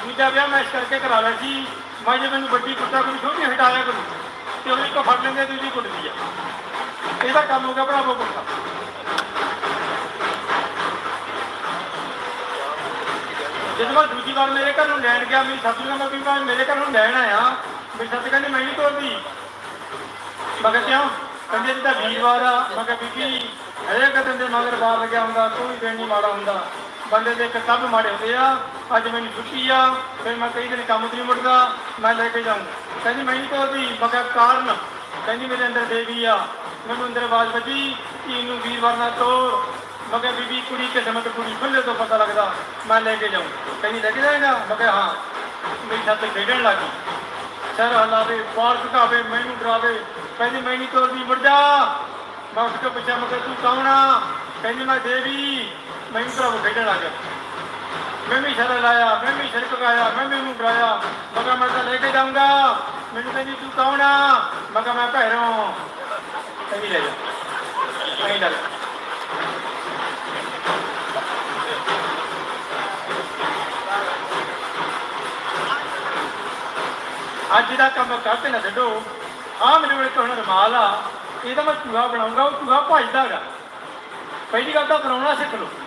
ਦੂਜਾ ਵਿਆਹ ਮੈਂ ਇਸ ਕਰਕੇ ਕਰਾ ਲਿਆ ਸੀ ਮੈਂ ਜੇ ਮੈਨੂੰ ਵੱਡੀ ਕੁੱਤਾ ਕੋਈ ਛੋਟੀ ਹਟਾਇਆ ਕਰੂ ਤੇ ਉਹ ਇੱਕ ਫੜ ਲੈਂਦੇ ਦੂਜੀ ਕੁੱਟਦੀ ਆ। ਇਹਦਾ ਕੰਮ ਹੋ ਭਰਾਵੋ ਕੁੱਤਾ ਜਦੋਂ ਮੈਂ ਦੂਜੀ ਵਾਰ ਮੇਰੇ ਘਰ ਨੂੰ ਲੈਣ ਗਿਆ, ਮੇਰੀ ਸੱਸ ਨੂੰ ਮੈਂ ਵੀ ਮੇਰੇ ਘਰ ਨੂੰ ਲੈਣ ਆਇਆ, ਮੇਰੀ ਸੱਸ ਕਹਿੰਦੀ ਮੈਂ ਨਹੀਂ ਤੋਰਦੀ। ਮੈਂ ਕਿਹਾ ਕਿਉਂ? ਕਹਿੰਦੇ ਇਹ ਤਾਂ ਵੀਰਵਾਰ ਆ। ਮੈਂ ਕਿਹਾ ਬੀਬੀ, ਹਰੇਕ ਦਿਨ ਦੇ ਮਗਰ ਬਾਹਰ ਲੱਗਿਆ ਹੁੰਦਾ, ਕੋਈ ਦਿਨ ਨਹੀਂ ਮਾੜਾ ਹੁੰਦਾ। ਬੰਦੇ ਦੇ ਕਿਤਾਬ ਮਾੜੇ ਹੁੰਦੇ ਆ, ਅੱਜ ਮੈਨੂੰ ਛੁੱਟੀ ਆ, ਫਿਰ ਮੈਂ ਕਈ ਦਿਨ ਕੰਮ ਤੇ ਨਹੀਂ ਮੁੜਦਾ, ਮੈਂ ਲੈ ਕੇ ਜਾਊਂ ਕਹਿੰਦੀ, ਮੈਂ ਨਹੀਂ ਤੋਰਦੀ ਮੈਂ ਕਾਰਨ? ਕਹਿੰਦੀ, ਮੇਰੇ ਅੰਦਰ ਦੇਵੀ ਆ। ਮੈਨੂੰ ਅੰਦਰ ਆਵਾਜ਼ ਵੱਜੀ ਕਿ ਇਹਨੂੰ ਵੀਰਵਾਰ ਨਾ ਤੋਰ। ਮੈਂ ਬੀਬੀ, ਕੁੜੀ ਕਿਸਮਤ ਕੁੜੀ ਖੁੱਲੇ ਤੋਂ ਪਤਾ ਲੱਗਦਾ, ਮੈਂ ਲੈ ਕੇ ਜਾਊਂ। ਕਹਿੰਦੀ, ਲੈ ਕੇ ਜਾਏਗਾ? ਮੈਂ ਕਿਹਾ, ਹਾਂ। ਮੇਰੀ ਛੱਤ ਖੇਡਣ ਲੱਗੀ ਸਰ ਹਲਾਵੇ ਬਾਹਰ ਘਟਾਵੇ ਮੈਨੂੰ ਡਰਾਵੇ। ਕਹਿੰਦੀ, ਮੈਂ ਨਹੀਂ ਤੋਰਦੀ ਮੁੜ ਜਾ ਮੈਂ ਉਸ ਤੋਂ ਪੁੱਛਿਆ ਮਗਰ ਤੂੰ ਕੌਣ ਆ? ਕਹਿੰਦੀ ਮੈਂ ਦੇਵੀ, ਮੈਨੂੰ ਪ੍ਰਭੂ ਖੇਡਣ ਲੱਗ ਗਿਆ। ਮੈਂ ਵੀ ਸ਼ਰ ਲਾਇਆ, ਮੈਂ ਵੀ ਸ਼ਰ ਪਕਾਇਆ, ਮੈਂ ਵੀ ਉਹਨੂੰ ਡਰਾਇਆ ਮੈਂ ਮੈਂ ਤਾਂ ਲੈ ਕੇ ਜਾਊਂਗਾ। ਮੈਨੂੰ ਕਹਿੰਦੀ, ਤੂੰ ਕੌਣ ਆ? ਮੈਂ ਮੈਂ ਭੈਰੋਂ ਕਹਿੰਦੀ, ਲੈ ਜਾ। ਨਹੀਂ ਲੈ ਅੱਜ ਦਾ ਕੰਮ ਕਰਦੇ ਨਾ ਛੱਡੋ। ਆ ਮੇਰੇ ਕੋਲ ਇੱਕ ਰਮਾਲ ਆ। ਇਹਦਾ ਮੈਂ ਚੂਹਾ ਬਣਾਉਂਗਾ, ਉਹ ਚੂਹਾ ਭਜਦਾ ਹੈਗਾ ਪਹਿਲੀ ਗੱਲ ਤਾਂ ਬਣਾਉਣਾ ਸਿੱਖ ਲਓ।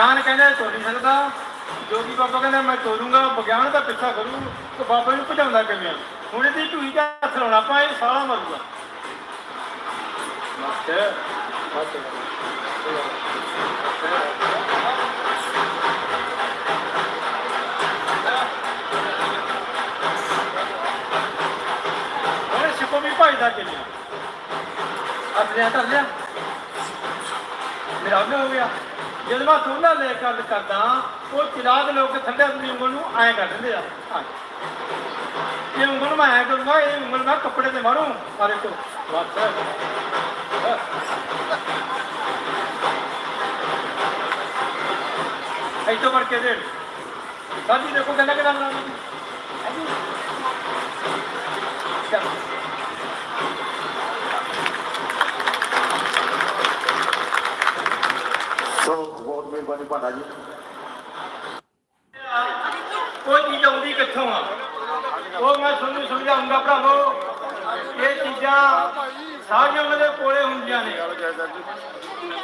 ਵਿਗਿਆਨ ਕਹਿੰਦਾ ਤੋੜ ਨਹੀਂ ਸਕਦਾ ਜੋਗੀ ਬਾਬਾ ਕਹਿੰਦਾ ਮੈਂ ਤੋੜੂੰਗਾ ਵਿਗਿਆਨ ਦਾ ਪਿੱਛਾ ਕਰੂ ਤੇ ਬਾਬਾ ਨੂੰ ਭਜਾਉਂਦਾ ਕਿਵੇਂ ਹੁਣ ਇਹਦੀ ਢੂਈ ਦਾ ਹੱਥ ਲਾਉਣਾ ਆਪਾਂ ਇਹ ਸਾਲਾ ਮਰੂਗਾ। ਮਾਸਟਰ ਸਿੱਕੋ ਵੀ ਕਿਵੇਂ ਆਪਣੇ ਹੱਥ ਲਿਆ ਮੇਰਾ ਉਹਨੇ ਹੋ ਗਿਆ। ਜਦ ਮੈਂ ਸੋਨਾ ਲੈ ਗੱਲ ਕਰਦਾ, ਉਹ ਚਿਰਾਗ ਲੋਕ ਥੱਲੇ ਆਪਣੀ ਉਂਗਲ ਨੂੰ ਐਂ ਕਰ ਦਿੰਦੇ ਆ। ਹਾਂ। ਇਹ ਉਂਗਲ ਮੈਂ ਐਂ ਕਰੂੰਗਾ, ਇਹ ਉਂਗਲ ਮੈਂ ਕੱਪੜੇ ਤੇ ਮਾਰੂ, ਸਾਰੇ ਤੋਂ ਬਸ। ਇੱਥੋਂ ਵੜ ਕੇ ਦੇ ਸਾਡੀ ਦੇਖੋ ਕਹਿੰਦਾ ਕਿਹੜਾ ਨਾਮ ਚੱਲ ਸੋ ਬਹੁਤ ਮਿਹਰਬਾਨੀ ਭਾਂਡਾ ਜੀ। ਕੋਈ ਚੀਜ਼ ਆਉਂਦੀ ਕਿੱਥੋਂ ਆ? ਉਹ ਮੈਂ ਤੁਹਾਨੂੰ ਸਮਝਾਉਂਗਾ ਭਰਾਵੋ, ਇਹ ਚੀਜ਼ਾਂ ਸਾਰੀਆਂ ਉਹਨਾਂ ਦੇ ਕੋਲੇ ਹੁੰਦੀਆਂ ਨੇ।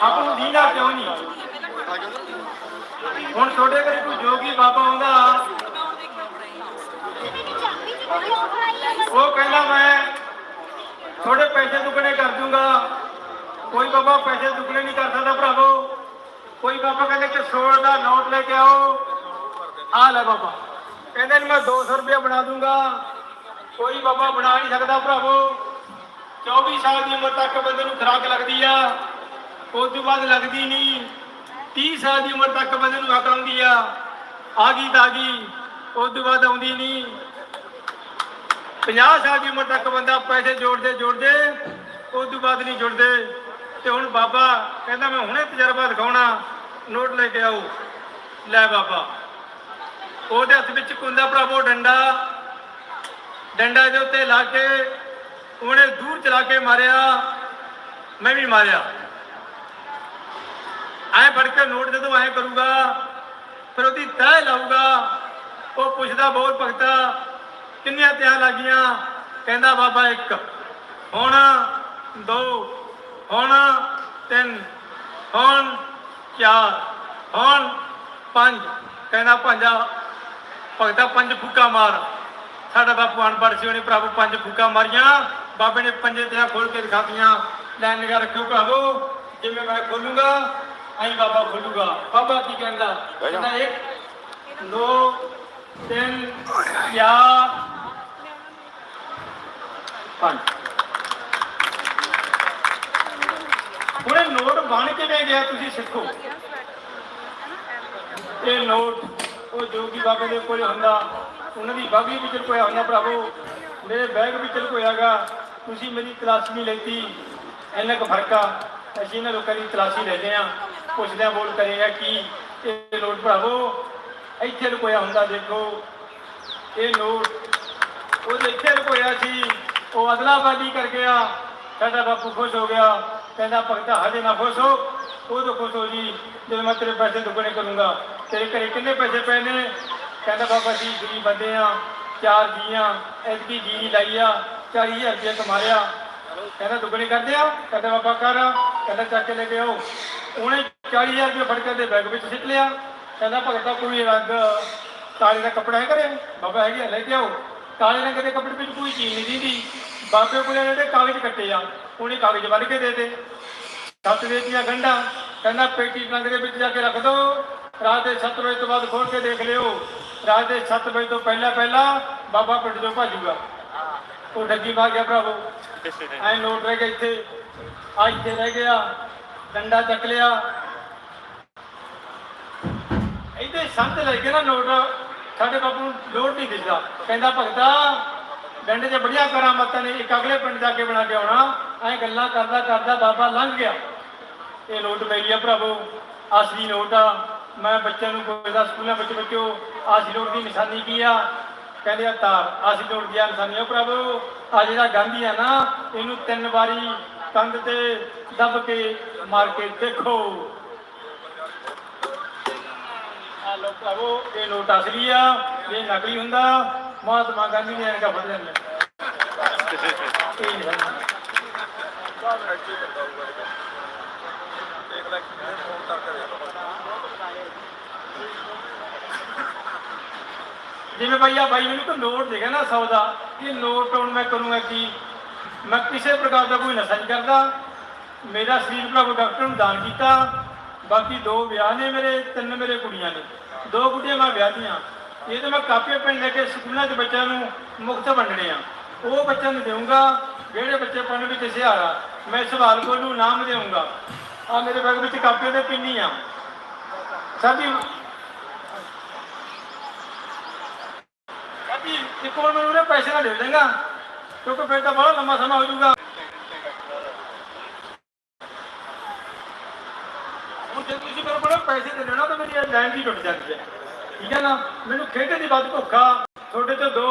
ਆਪਾਂ ਨੂੰ ਦੀਨਾ ਕਿਉਂ ਨਹੀਂ? ਹੁਣ ਤੁਹਾਡੇ ਘਰੇ ਕੋਈ ਜੋਗੀ ਬਾਬਾ ਆਉਂਦਾ। ਉਹ ਕਹਿੰਦਾ ਮੈਂ ਤੁਹਾਡੇ ਪੈਸੇ ਦੁੱਗਣੇ ਕਰ ਦੂੰਗਾ। ਕੋਈ ਬਾਬਾ ਪੈਸੇ ਦੁੱਗਣੇ ਨਹੀਂ ਕਰ ਸਕਦਾ ਭਰਾਵੋ। ਕੋਈ ਬਾਬਾ ਕਹਿੰਦੇ ਕਿ 100 ਦਾ ਨੋਟ ਲੈ ਕੇ ਆਓ। ਆ ਲੈ ਬਾਬਾ। ਕਹਿੰਦੇ ਨੇ ਮੈਂ 200 ਰੁਪਏ ਬਣਾ ਦੂੰਗਾ। ਕੋਈ ਬਾਬਾ ਬਣਾ ਨਹੀਂ ਸਕਦਾ ਭਰਾਵੋ। 24 ਸਾਲ ਦੀ ਉਮਰ ਤੱਕ ਬੰਦੇ ਨੂੰ ਖੁਰਾਕ ਲੱਗਦੀ ਆ। ਉਸ ਤੋਂ ਬਾਅਦ ਲੱਗਦੀ ਨਹੀਂ। 30 ਸਾਲ ਦੀ ਉਮਰ ਤੱਕ ਬੰਦੇ ਨੂੰ ਅਕਲ ਆਉਂਦੀ ਆ। ਆ ਗਈ ਤਾਂ ਆ ਗਈ। ਉਸ ਤੋਂ ਬਾਅਦ ਆਉਂਦੀ ਨਹੀਂ। 50 ਸਾਲ ਦੀ ਉਮਰ ਤੱਕ ਬੰਦਾ ਪੈਸੇ ਜੋੜਦੇ ਜੋੜਦੇ ਉਸ ਤੋਂ ਬਾਅਦ ਨਹੀਂ ਜੁੜਦੇ। ਤੇ ਹੁਣ ਬਾਬਾ ਕਹਿੰਦਾ ਮੈਂ ਹੁਣੇ ਤਜਰਬਾ ਦਿਖਾਉਣਾ, ਨੋਟ ਲੈ ਕੇ ਆਓ। ਲੈ ਬਾਬਾ। ਉਹਦੇ ਹੱਥ ਵਿੱਚ ਕੁੰਦਾ ਭਰਾਵੋ ਡੰਡਾ। ਡੰਡਾ ਦੇ ਉੱਤੇ ਲਾ ਕੇ ਉਹਨੇ ਦੂਰ ਚਲਾ ਕੇ ਮਾਰਿਆ। ਮੈਂ ਵੀ ਮਾਰਿਆ। ਐ ਫੜ ਕੇ ਨੋਟ ਜਦੋਂ ਐ ਕਰੂਗਾ, ਫਿਰ ਉਹਦੀ ਤਹਿ ਲਾਊਗਾ। ਉਹ ਪੁੱਛਦਾ ਬੋਲ ਭਗਤਾ, ਕਿੰਨੀਆਂ ਤਿਆਂ ਲੱਗੀਆਂ? ਕਹਿੰਦਾ ਬਾਬਾ ਇੱਕ, ਹੁਣ ਦੋ ਹੁਣ ਤਿੰਨ ਹੁਣ ਚਾਰ ਹੁਣ ਪੰਜ। ਕਹਿੰਦਾ ਪੰਜਾ ਭਗਤਾ ਪੰਜ ਫੁੱਕਾ ਮਾਰ। ਸਾਡਾ ਬਾਪੂ ਅਨਪੜ੍ਹ ਸੀ ਉਹਨੇ ਪ੍ਰਭੂ ਪੰਜ ਫੁੱਕਾ ਮਾਰੀਆਂ। ਬਾਬੇ ਨੇ ਪੰਜੇ ਤੇ ਖੋਲ ਕੇ ਦਿਖਾਤੀਆਂ। ਲੈ ਨਿਗਾ ਰੱਖਿਓ ਭਰਾਵੋ ਜਿਵੇਂ ਮੈਂ ਖੋਲੂੰਗਾ ਐਂ ਬਾਬਾ ਖੋਲੂਗਾ। ਬਾਬਾ ਕੀ ਕਹਿੰਦਾ? ਕਹਿੰਦਾ ਇੱਕ ਦੋ ਤਿੰਨ ਚਾਰ। ਪੰਜ। ਹੁਣ ਇਹ ਨੋਟ ਬਣ ਕਿਵੇਂ ਗਿਆ ਤੁਸੀਂ ਸਿੱਖੋ। ਇਹ ਨੋਟ ਉਹ ਜੋਗੀ ਬਾਬੇ ਦੇ ਕੋਲ ਹੁੰਦਾ, ਉਹਨਾਂ ਦੀ ਬਾਗੀ ਵਿੱਚ ਲੁਕੋਇਆ ਹੁੰਦਾ, ਭਰਾਵੋ, ਮੇਰੇ ਬੈਗ ਵਿੱਚ ਲੁਕੋਇਆਗਾ ਤੁਸੀਂ ਮੇਰੀ ਤਲਾਸ਼ੀ ਨਹੀਂ ਲੈਤੀ ਇੰਨਾ ਕੁ ਫ਼ਰਕ ਆ, ਅਸੀਂ ਇਹਨਾਂ ਲੋਕਾਂ ਦੀ ਤਲਾਸ਼ੀ ਲੈਦੇ ਆ ਪੁੱਛਦੇ ਆ ਬੋਲ ਕਰੇਗਾ ਕਿ ਇਹ ਨੋਟ ਭਰਾਵੋ, ਇੱਥੇ ਲੁਕੋਇਆ ਹੁੰਦਾ ਦੇਖੋ, ਇਹ ਨੋਟ, ਉਹ ਇੱਥੇ ਲੁਕੋਇਆ ਸੀ, ਉਹ ਅਦਲਾਬਾਦੀ ਕਰ ਗਿਆ, ਸਾਡਾ ਬਾਪੂ ਖੁਸ਼ ਹੋ ਗਿਆ ਕਹਿੰਦਾ ਭਗਤਾ ਹਜੇ ਨਾ ਖੁਸ਼ ਹੋ। ਉਹ ਤਾਂ ਖੁਸ਼ ਹੋ ਜੀ ਜਦੋਂ ਮੈਂ ਤੇਰੇ ਪੈਸੇ ਦੁੱਗਣੇ ਕਰੂੰਗਾ। ਤੇਰੇ ਘਰੇ ਕਿੰਨੇ ਪੈਸੇ ਪਏ ਨੇ? ਕਹਿੰਦਾ ਬਾਬਾ ਜੀ ਗਰੀਬ ਬੰਦੇ ਆ ਚਾਰ ਜੀਆਂ ਐਤਕੀ ਜੀ ਲਾਈ ਆ 40000 ਰੁਪਏ ਕਮਾਇਆ। ਕਹਿੰਦਾ ਦੁੱਗਣੇ ਕਰਦੇ ਆ? ਕਹਿੰਦਾ ਬਾਬਾ ਕਰ। ਕਹਿੰਦਾ ਚੱਕ ਕੇ ਲੈ ਕੇ ਆਓ। ਉਹਨੇ 40000 ਰੁਪਏ ਫੜ ਕੇ ਦੇ ਬੈਗ ਵਿੱਚ ਸਿੱਟ ਲਿਆ। ਕਹਿੰਦਾ ਭਗਤਾ ਕੋਈ ਰੰਗ ਕਾਲੇ ਦਾ ਕੱਪੜਾ ਹੈ ਘਰੇ ਬਾਬਾ ਹੈਗੇ ਆ, ਲੈ ਕੇ ਆਓ। ਕਾਲੇ ਰੰਗ ਦੇ ਕੱਪੜੇ ਵਿੱਚ ਕੋਈ ਚੀਜ਼ ਨਹੀਂ ਦਿੰਦੀ। ਬਾਬੇ ਕੋਲ ਜਿਹੜੇ ਕਾਗਜ਼ ਕੱਟੇ ਆ, ਉਹਨੇ ਕਾਗਜ਼ ਵੱਢ ਕੇ ਦੇ ਦੇ ਸੱਤ ਵੇਚੀਆਂ ਗੰਢਾਂ, ਕਹਿੰਦਾ ਪੇਟੀ ਟੰਗ ਦੇ ਵਿੱਚ ਜਾ ਕੇ ਰੱਖ ਦੋ। ਰਾਤ ਦੇ 7 ਵਜੇ ਤੋਂ ਬਾਅਦ ਖੋਲ ਕੇ ਦੇਖ ਲਿਓ। ਰਾਤ ਦੇ 7 ਵਜੇ ਤੋਂ ਪਹਿਲਾਂ ਪਹਿਲਾਂ ਬਾਬਾ ਪਿੰਡ ਤੋਂ ਭਾਜੂਗਾ। ਉਹ ਠੱਗੀ ਮਾਰ ਗਿਆ ਭਰਾਵੋ। ਐ ਨੋਟ ਰਹਿ ਗਿਆ ਇੱਥੇ। ਆ ਇੱਥੇ ਰਹਿ ਗਿਆ। ਡੰਡਾ ਚੱਕ ਲਿਆ। ਇਹਦੇ ਸੰਤ ਲੈ ਕੇ ਨਾ ਨੋਟ ਸਾਡੇ ਬਾਪੂ ਨੂੰ ਲੋੜ ਨਹੀਂ ਦਿਸਦਾ। ਕਹਿੰਦਾ ਭਗਤਾ ਪਿੰਡ 'ਚ ਬੜੀਆਂ ਕਰਾਮਾਤਾਂ ਨੇ, ਇੱਕ ਅਗਲੇ ਪਿੰਡ ਜਾ ਕੇ ਬਣਾ ਕੇ ਆਉਣਾ। ਐ ਗੱਲਾਂ ਕਰਦਾ ਕਰਦਾ ਬਾਬਾ ਲੰਘ ਗਿਆ। ਇਹ ਨੋਟ ਮੇਰੀ ਆ ਭਰਾਵੋ ਅਸਲੀ ਨੋਟ ਆ। ਮੈਂ ਬੱਚਿਆਂ ਨੂੰ ਪੁੱਛਦਾ, ਸਕੂਲਾਂ ਵਿੱਚ ਬੱਚੋ ਅਸਲੀ ਨੋਟ ਦੀ ਨਿਸ਼ਾਨੀ ਕੀ ਆ? ਕਹਿੰਦੇ ਆ ਤਾਰ। ਅਸਲੀ ਨੋਟ ਦੀ ਨਿਸ਼ਾਨੀ ਆ ਭਰਾਵੋ ਆ ਜਿਹੜਾ ਗਾਂਧੀ ਆ ਨਾ, ਇਹਨੂੰ ਤਿੰਨ ਵਾਰੀ ਕੰਧ ਤੇ ਦੱਬ ਕੇ ਮਾਰ ਕੇ ਦੇਖੋ। ਆ ਲੋ ਭਰਾਵੋ, ਇਹ ਨੋਟ ਅਸਲੀ ਆ, ਇਹ ਨਕਲੀ ਹੁੰਦਾ। ਮਹਾਤਮਾ ਗਾਂਧੀ ਨੇ ਇਹਦਾ ਜਿਵੇਂ ਭਈਆ ਬਾਈ ਮੈਨੂੰ ਤਾਂ ਨੋਟ ਦੇਗਾ ਨਾ 100 ਦਾ। ਇਹ ਨੋਟ ਹੁਣ ਮੈਂ ਕਰੂੰਗਾ ਕੀ? ਮੈਂ ਕਿਸੇ ਪ੍ਰਕਾਰ ਦਾ ਕੋਈ ਨਸ਼ਾ ਨਹੀਂ ਕਰਦਾ। ਮੇਰਾ ਸਰੀਰ ਪ੍ਰਭੂ ਡਾਕਟਰ ਨੂੰ ਦਾਨ ਕੀਤਾ। ਬਾਕੀ ਦੋ ਵਿਆਹ ਨੇ ਮੇਰੇ, ਤਿੰਨ ਮੇਰੇ ਕੁੜੀਆਂ ਨੇ। ਦੋ ਕੁੜੀਆਂ ਮੈਂ ਵਿਆਹ ਦੀਆਂ। ਇਹ ਤਾਂ ਮੈਂ ਕਾਪੀਆਂ ਪੈਨ ਲੈ ਕੇ ਸਕੂਲਾਂ 'ਚ ਬੱਚਿਆਂ ਨੂੰ ਮੁਫਤ ਵੰਡਣੇ ਆ। ਉਹ ਬੱਚਿਆਂ ਨੂੰ ਦੇਵਾਂਗਾ ਜਿਹੜੇ ਬੱਚੇ ਪੜ੍ਹਨ ਵਿੱਚ ਹੁਸ਼ਿਆਰ ਮੈਂ ਸਵਾਲ ਕੋਲ ਨੂੰ ਨਾਮ ਦੇਵਾਂਗਾ ਆ ਮੇਰੇ ਬੈਗ ਵਿੱਚ ਕਾਪੀਆਂ ਦੇ ਪਿੰਨੀ ਆ। ਸਾਡੀ ਅਭੀ ਇੱਕ ਵਾਰ ਮੈਨੂੰ ਪੈਸੇ ਨਾ ਦੇ ਦੇਗਾ, ਕਿਉਂਕਿ ਫਿਰ ਤਾਂ ਬੜਾ ਲੰਮਾ ਸਮਾਂ ਹੋ ਜਾਊਗਾ। ਹੁਣ ਜੇ ਤੁਸੀਂ ਮੇਰੇ ਕੋਲ ਪੈਸੇ ਦੇ ਦੇਣਾ ਤਾਂ ਮੇਰੀ ਇਹ ਲਾਈਨ ਦੀ ਟੁੱਟ ਜਾਂਦੀ ਹੈ। ਠੀਕ ਹੈ ਨਾ? ਮੈਨੂੰ ਖੇਡਣ ਦੀ ਵੱਧ ਭੁੱਖਾ ਤੁਹਾਡੇ ਤੋਂ ਦੋ